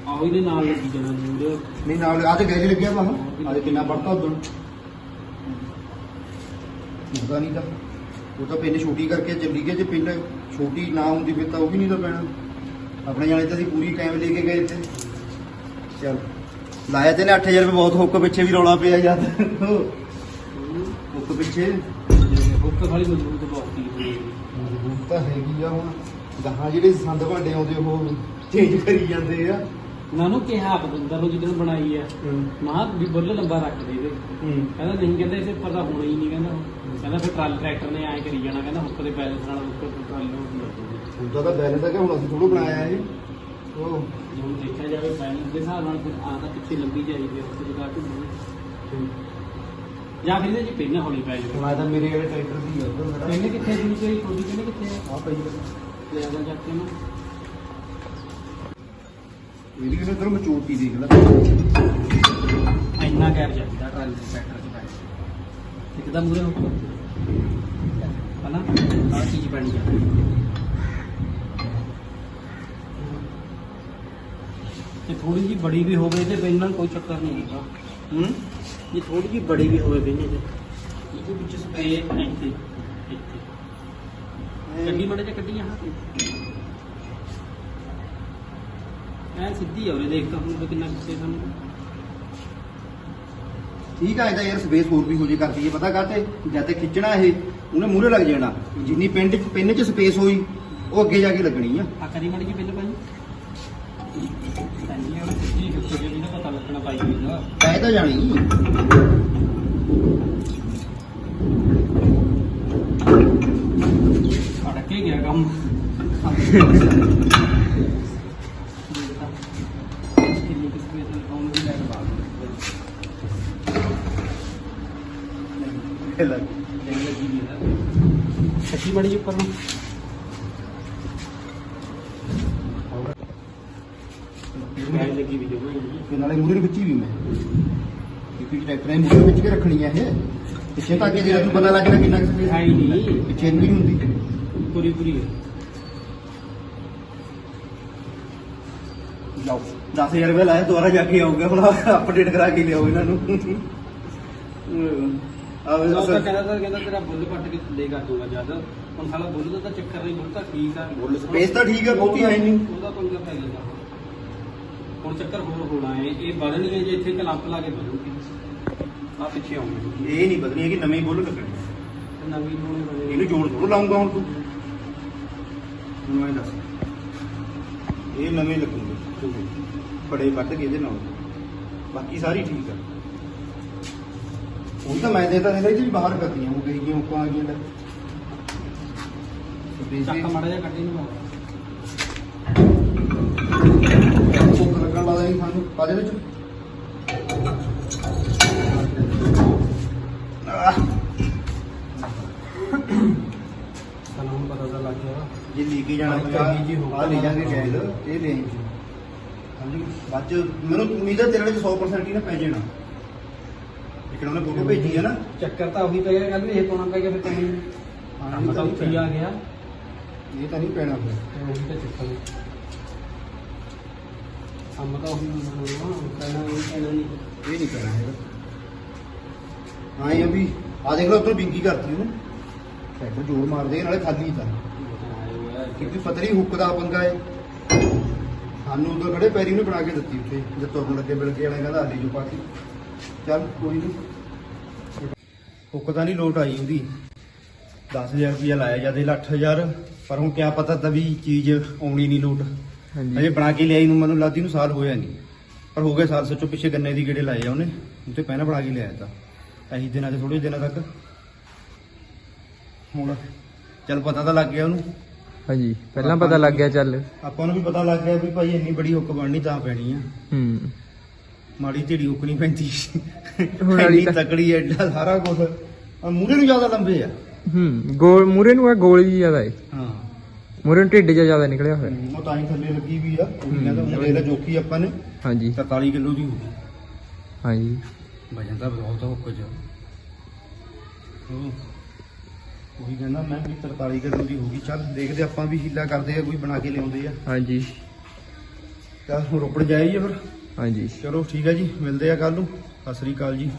[SPEAKER 3] ਆਹ ਇਹਦੇ ਨਾਲ ਲੱਗੀ ਜਾਣਾ ਜੀ
[SPEAKER 1] ਨਹੀਂ ਨਾਲ ਆਹ ਤੇ ਗੈਜ ਲੱਗਿਆ ਵਾ ਆਹ ਕਿੰਨਾ ਪੜਤਾ ਉਦੋਂ ਹੁੰਦਾ ਨਹੀਂ ਤਾਂ ਉਹ ਤਾਂ ਪਿੰਨ ਛੋਟੀ ਕਰਕੇ ਚੱਲੀ ਗਿਆ ਜੇ ਪਿੰਨ ਛੋਟੀ ਨਾ ਹੁੰਦੀ ਫਿਰ ਤਾਂ ਉਹ ਵੀ ਨਹੀਂ ਤਾਂ ਪੈਣਾ। ਆਪਣੇ ਜਾਣੇ ਤਾਂ ਅਸੀਂ ਪੂਰੀ ਟਾਈਮ ਲੈ ਕੇ ਗਏ ਤੇ ਚਲ। ਲਾਇਆ ਤੇ ਨੇ 8000 ਰੁਪਏ ਬਹੁਤ ਹੁੱਕ ਪਿੱਛੇ ਵੀ ਰੌਲਾ ਪਿਆ ਜਦ ਹੁੱਕ ਪਿੱਛੇ।
[SPEAKER 3] ਹੁੱਕ ਖਾਲੀ ਮਜ਼ਬੂਤ ਬਹੁਤ ਹੀ
[SPEAKER 1] ਮਜ਼ਬੂਤ ਤਾਂ ਹੈਗੀ ਆ ਹੁਣ। ਗਾਹਾਂ ਜਿਹੜੇ ਸੰਦ ਭਾਂਡੇ ਆਉਂਦੇ ਉਹ ਚੇਂਜ ਕਰੀ ਜਾਂਦੇ ਆ।
[SPEAKER 3] ਉਹਨੂੰ ਕਿਹਾ ਬਦੰਦਰ ਨੂੰ ਜਿੱਦਣ ਬਣਾਈ ਆ। ਮਾਂ ਵੀ ਬੁੱਲ ਲੰਬਾ ਰੱਖ ਦੇ ਇਹਦੇ। ਕਹਿੰਦਾ ਨਹੀਂ ਕਹਿੰਦਾ ਇਸੇ ਪਤਾ ਹੋਣਾ ਹੀ ਨਹੀਂ ਕਹਿੰਦਾ। ਕਹਿੰਦਾ ਫਿਰ ਟਰਾਲ ਟਰੈਕਟਰ ਨੇ ਐਂ ਕਰੀ ਜਾਣਾ ਕਹਿੰਦਾ ਹੁੱਕ ਦੇ ਬੈਲੈਂਸ ਨਾਲ ਹੁੱਕ ਟਰਾਲੀ ਨੂੰ
[SPEAKER 1] ਹੁਣ ਤਾਂ ਤਾਂ ਬੈਲੈਂਸ ਹੈ ਕਿ ਹੁਣ ਅਸੀਂ ਥੋੜੋ ਬਣਾਇਆ ਇਹ। ਉਹ
[SPEAKER 3] ਜੇ ਹੁਣ ਦੇਖਿਆ ਜਾਵੇ ਬੈਲੈਂਸ ਦੇ ਹਿਸਾਬ ਨਾਲ ਫਿਰ ਆਹ ਤਾਂ ਪਿੱਛੇ ਲੰਬੀ ਜਾਈਦੀ ਹੈ ਉੱਥੇ ਜਗਾ ਕੇ ਜਾਂ ਫਿਰ ਇਹਦੇ ਚ ਪਿੰਨ ਹੋਣੀ ਪੈ
[SPEAKER 1] ਹੁਣ
[SPEAKER 3] ਜਾਵੇ।
[SPEAKER 1] ਆ ਤਾਂ ਮੇਰੇ ਵਾਲੇ ਟਰੈਕਟਰ ਦੀ ਆ ਉਧਰ ਮੇਰਾ
[SPEAKER 3] ਪਿੰਨ ਕਿੱਥੇ ਦੀ ਕੋਈ ਥੋੜੀ ਪਿੰਨ ਕਿੱਥੇ ਆ?
[SPEAKER 1] ਆ ਪਈ
[SPEAKER 3] ਲੈ ਆ ਜਾ ਕੇ ਨਾ।
[SPEAKER 1] ਇਹਦੀ ਕਿਸੇ ਤਰ੍ਹਾਂ ਮੈਂ ਚੋਟੀ ਦੇਖ ਲੈ।
[SPEAKER 3] ਇੰਨਾ ਗੈਪ ਜਾਂਦਾ ਟਰਾਲੀ ਦੇ ਟਰੈਕਟਰ ਚ ਬੈਠ ਇੱਕਦਮ ਮੂਰੇ ਹੋ ਹਨਾ? ਆਹ ਚੀਜ਼ ਪੈਣੀ ਚਾਹੀਦੀ ਤੇ ਥੋੜੀ ਜੀ ਬੜੀ ਵੀ ਹੋਵੇ ਤੇ ਬਿੰਨ ਕੋਈ ਚੱਕਰ ਨਹੀਂ ਹੈਗਾ।
[SPEAKER 1] ਹੂੰ?
[SPEAKER 3] ਇਹ ਥੋੜੀ ਜੀ ਬੜੀ ਵੀ ਹੋਵੇ ਬਿੰਨ ਤੇ ਇਹਦੇ ਵਿੱਚ ਸਪਰੇ ਇੱਥੇ। ਇੱਥੇ। ਕੱਢੀ ਮੜੇ ਚ ਕੱਢੀ ਆਹ ਐ ਸਿੱਧੀ ਆ ਉਰੇ ਦੇਖ ਤਾਂ ਹੁਣ ਕਿੰਨਾ ਪਿੱਛੇ ਸਾਨੂੰ।
[SPEAKER 1] ਠੀਕ ਆ ਇਹਦਾ ਯਾਰ ਸਪੇਸ ਹੋਰ ਵੀ ਹੋ ਜੇ ਕਰਦੀ ਹੈ ਪਤਾ ਕਾਤੇ ਜਦ ਤੇ ਖਿੱਚਣਾ ਇਹ ਉਹਨੇ ਮੂਹਰੇ ਲੱਗ ਜਾਣਾ। ਜਿੰਨੀ ਪਿੰਡ ਚ ਪਿੰਨ ਚ ਸਪੇਸ ਹੋਈ ਉਹ ਅੱਗੇ ਜਾ ਕੇ ਲੱਗਣੀ ਆ।
[SPEAKER 3] ਆ ਕਰੀ ਮੜੀ ਜੀ ਬਿੱਲ ਭਾਈ
[SPEAKER 1] ਕਹਿ ਤਾਂ ਜਾਣੀ।
[SPEAKER 3] ਅੜਕ ਗਿਆ ਕੰਮ। ਸੱਚੀ ਮੜੀ ਉੱਪਰ ਨੂੰ ਲੈਣ ਲੱਗੀ ਵੀ ਜੋ
[SPEAKER 1] ਤੇ ਨਾਲੇ ਮੂਹਰੇ ਖਿੱਚੀ ਵੀ ਮੈਂ। ਕਿਉਂਕਿ ਟਰੈਕਟਰ ਨੇ ਮੂਹਰੇ ਖਿੱਚ ਕੇ ਰੱਖਣੀ ਆ ਇਹ। ਪਿੱਛੇ ਤਾਂ ਅੱਗੇ ਜਿਹੜਾ ਤੂੰ ਪਤਾ ਲੱਗਣਾ ਕਿੰਨਾ ਸਪੇਸ
[SPEAKER 3] ਹੈ ਹੀ ਨਹੀਂ।
[SPEAKER 1] ਪਿੱਛੇ ਨਹੀਂ ਹੁੰਦੀ।
[SPEAKER 3] ਪੂਰੀ ਪੂਰੀ ਹੈ।
[SPEAKER 1] ਜਾਓ 10000 ਰੁਪਏ ਲਾਇਆ ਦੁਬਾਰਾ ਜਾ ਕੇ ਆਊਗਾ ਹੁਣ ਅਪਡੇਟ ਕਰਾ ਕੇ ਲਿਆਓ ਇਹਨਾਂ ਨੂੰ। ਆਵੇ
[SPEAKER 3] ਤਾਂ ਕਹਿੰਦਾ ਤਾਂ ਕਹਿੰਦਾ ਤੇਰਾ ਬੁੱਲ ਪੱਟ ਕੇ ਥੱਲੇ ਕਰ ਦੂੰਗਾ ਜਦ। ਹੁਣ ਸਾਲਾ ਬੁੱਲ ਦਾ ਤਾਂ ਚੱਕਰ ਨਹੀਂ ਬੁੱਲ ਤਾਂ ਠੀਕ ਆ।
[SPEAKER 1] ਬੁੱਲ space ਤਾਂ ਠੀਕ ਆ, ਬਹੁਤੀ ਹੈ ਨਹੀਂ।
[SPEAKER 3] ਉਹਦਾ ਪੰਗਾ ਪੈ ਗਿਆ ਹੁਣ ਚੱਕਰ ਹੋਰ ਹੋਣਾ ਹੈ ਇਹ ਵਧਣੀ ਹੈ ਜੇ ਇੱਥੇ ਕਲੰਪ ਲਾ ਕੇ ਵਧੂਗੀ ਆ ਪਿੱਛੇ ਆਉਂਗੀ
[SPEAKER 1] ਇਹ ਨਹੀਂ ਬਦਨੀ ਹੈ ਕਿ ਨਵੇਂ ਬੁੱਲ ਲੱਗਣੇ
[SPEAKER 3] ਤੇ ਨਵੀਂ ਬਣੇ
[SPEAKER 1] ਇਹਨੂੰ ਜੋੜ ਥੋੜਾ ਲਾਉਂਗਾ ਹੁਣ ਤੂੰ। ਮੈਨੂੰ ਐਂ ਦੱਸ। ਇਹ ਨਵੇਂ ਲੱਗੂਗੇ ਬੜੇ ਵੱਧ ਗਏ ਇਹਦੇ ਨਾਲ। ਬਾਕੀ ਸਾਰੀ ਠੀਕ ਆ। ਹੁਣ ਤਾਂ ਮੈਂ ਦੇਤਾ ਇਹਦੇ ਵੀ ਬਾਹਰ ਕਰਦੀਆਂ ਹੋ ਗਈ ਕਿਉਂ ਕਾ ਗਿਆ
[SPEAKER 3] ਚੱਕ ਮਾੜਾ ਜਿਹਾ ਕੱਢੀ ਨੂੰ
[SPEAKER 1] ਦੇ ਸਾਨੂੰ ਕਾਦੇ ਵਿੱਚ?
[SPEAKER 3] ਸਾਨੂੰ ਪਤਾ ਤਾਂ ਲੱਗ ਗਿਆ।
[SPEAKER 1] ਜੇ ਲੈ ਕੇ ਜਾਣਾ ਪਿਆ। ਆ ਲੈ ਜਾਾਂਗੇ ਗੈਸ ਇਹ ਲੈ ਆਈ ਹਾਂਜੀ ਬਾਅਦ ਚ ਮੈਨੂੰ ਉਮੀਦ ਹੈ ਤੇਰੇ ਵਿੱਚ 100% ਹੀ ਨਾ ਪੈ ਜਾਣਾ। ਲੇਕਿਨ ਉਹਨੇ ਫੋਟੋ ਭੇਜੀ ਹੈ ਨਾ।
[SPEAKER 3] ਚੱਕਰ ਤਾਂ ਉਹੀ ਪੈ ਗਿਆ ਕੱਲ ਇਹ ਪਾਉਣਾ ਪੈ ਗਿਆ ਫਿਰ ਤੈਨੂੰ
[SPEAKER 1] ਹਾਂ,
[SPEAKER 3] ਹੀ ਆ ਗਿਆ।
[SPEAKER 1] ਇਹ ਤਾਂ ਨਹੀਂ ਪੈਣਾ। ਫਿਰ
[SPEAKER 3] ਉਹੀ ਤਾਂ ਚੱਕਰ ਹੈ। ਕੰਮ ਤਾਂ ਉਹੀ ਹੋਣਾ ਕਹਿਣਾ ਇਹ ਕਹਿਣਾ ਨਹੀਂ
[SPEAKER 1] ਇਹ ਨਹੀਂ ਪੈਣਾ ਹੈਗਾ। ਹਾਂ, ਇਹ ਵੀ ਆ ਦੇਖ ਲਓ, ਉੱਧਰ ਬਿੰਗੀ ਕਰਤੀ ਉਹਨੇ। ਟਰੈਕਟਰ ਜੋਰ ਮਾਰਦੇ ਨਾਲੇ ਖਾਲੀ ਤਾਂ। ਕਿਉਂਕਿ ਪਤਲੀ ਹੁੱਕ ਦਾ ਪੰਗਾ ਏ। ਸਾਨੂੰ ਉਦੋਂ ਖੜੇ ਪੈਰੀ ਉਹਨੇ ਬਣਾ ਕੇ ਦਿੱਤੀ ਉੱਥੇ, ਜਦ ਤੁਰਨ ਲੱਗੇ ਮਿਲ ਕੇ ਵਾਲਾ, ਕਹਿੰਦਾ ਹੱਲੀ ਜੋ ਪਾਤੀ ਚੱਲ, ਕੋਈ ਨਹੀਂ ਹੁੱਕ ਤਾਂ ਨਹੀਂ ਲੋਟ ਆਈ ਉਹਦੀ। 10000 ਰੁਪਇਆ ਲਾਇਆ ਜਦੇ 8000 ਪਰ ਹੁਣ ਕਿਆ ਪਤਾ ਤਵੀ ਚੀਜ਼ ਆਉਣੀ ਨਹੀਂ ਲੋਟ। ਅਜੇ ਬਣਾ ਕੇ ਲਿਆਈ ਨੂੰ ਮੈਨੂੰ ਲੱਗਦੀ ਨੂੰ ਸਾਲ ਹੋਇਆ ਨਹੀਂ। ਪਰ ਹੋ ਗਏ ਸਾਲ ਸੱਚੋ ਪਿੱਛੇ ਗੰਨੇ ਦੀ ਗੇੜੇ ਲਾਏ ਆ ਉਹਨੇ। ਉੱਤੇ ਪਹਿਲਾਂ ਬਣਾ ਕੇ ਲਿਆਇਆ ਤਾਂ। ਅਹੀਂ ਦਿਨਾਂ ਦੇ ਥੋੜੇ ਦਿਨਾਂ ਤੱਕ। ਹੁਣ ਚੱਲ ਪਤਾ ਤਾਂ ਲੱਗ ਗਿਆ ਉਹਨੂੰ।
[SPEAKER 5] ਹਾਂਜੀ ਪਹਿਲਾਂ ਪਤਾ ਲੱਗ ਗਿਆ ਚੱਲ।
[SPEAKER 1] ਆਪਾਂ ਨੂੰ ਵੀ ਪਤਾ ਲੱਗ ਗਿਆ ਵੀ ਭਾਈ ਇੰਨੀ ਬੜੀ ਹੁੱਕ ਬਣਨੀ ਤਾਂ ਪੈਣੀ ਆ।
[SPEAKER 5] ਹੂੰ।
[SPEAKER 1] ਮਾੜੀ ਢੀੜੀ ਹੁੱਕ ਨਹੀਂ ਪੈਂਦੀ।
[SPEAKER 5] ਹੁਣ ਵਾਲੀ
[SPEAKER 1] ਇੰਨੀ
[SPEAKER 5] ਤਾਂ-
[SPEAKER 1] ਤਕੜੀ ਐਡਾ ਸਾਰਾ ਕੁਝ ਮੂਰੇ ਨੂੰ ਜ਼ਿਆਦਾ ਲੰਬੇ ਆ।
[SPEAKER 5] ਹੂੰ ਗੋਲ ਮੂਰੇ ਨੂੰ ਆ ਗੋਲ ਜੀ ਜ਼ਿਆਦਾ ਏ।
[SPEAKER 1] ਹਾਂ।
[SPEAKER 5] ਮੂਰੇ ਨੂੰ ਢਿੱਡ ਜਿਹਾ ਜ਼ਿਆਦਾ ਨਿਕਲਿਆ ਹੋਇਆ।
[SPEAKER 1] ਉਹ ਤਾਂ ਹੀ ਥੱਲੇ ਲੱਗੀ ਵੀ ਆ ਉਹ ਕਹਿੰਦਾ ਮੁੰਡੇ ਦਾ ਜੋਖੀ ਆਪਾਂ ਨੇ।
[SPEAKER 5] ਹਾਂਜੀ।
[SPEAKER 1] 43 ਕਿਲੋ ਦੀ ਹੋਊਗੀ
[SPEAKER 5] ਹਾਂਜੀ।
[SPEAKER 1] ਵਜਨ ਤਾਂ ਬਹੁਤ ਹੋ। ਕੁਝ ਉਹੀ ਕਹਿੰਦਾ ਮੈਂ ਵੀ 43 ਕਿਲੋ ਦੀ ਹੋਊਗੀ ਚੱਲ ਦੇਖਦੇ ਆਪਾਂ ਵੀ ਹੀਲਾ ਕਰਦੇ ਆ ਕੋਈ ਬਣਾ ਕੇ ਲਿਆਉਂਦੇ ਆ।
[SPEAKER 5] ਹਾਂਜੀ।
[SPEAKER 1] ਚੱਲ ਹੁਣ ਰੋਪੜ ਜਾਈਏ ਫਿਰ।
[SPEAKER 5] ਹਾਂਜੀ।
[SPEAKER 1] ਚਲੋ ਠੀਕ ਹੈ ਜੀ ਮਿਲਦੇ ਆ ਕੱਲ ਨੂੰ। ਸਤਿ ਸ੍ਰੀ ਅਕਾਲ ਜੀ।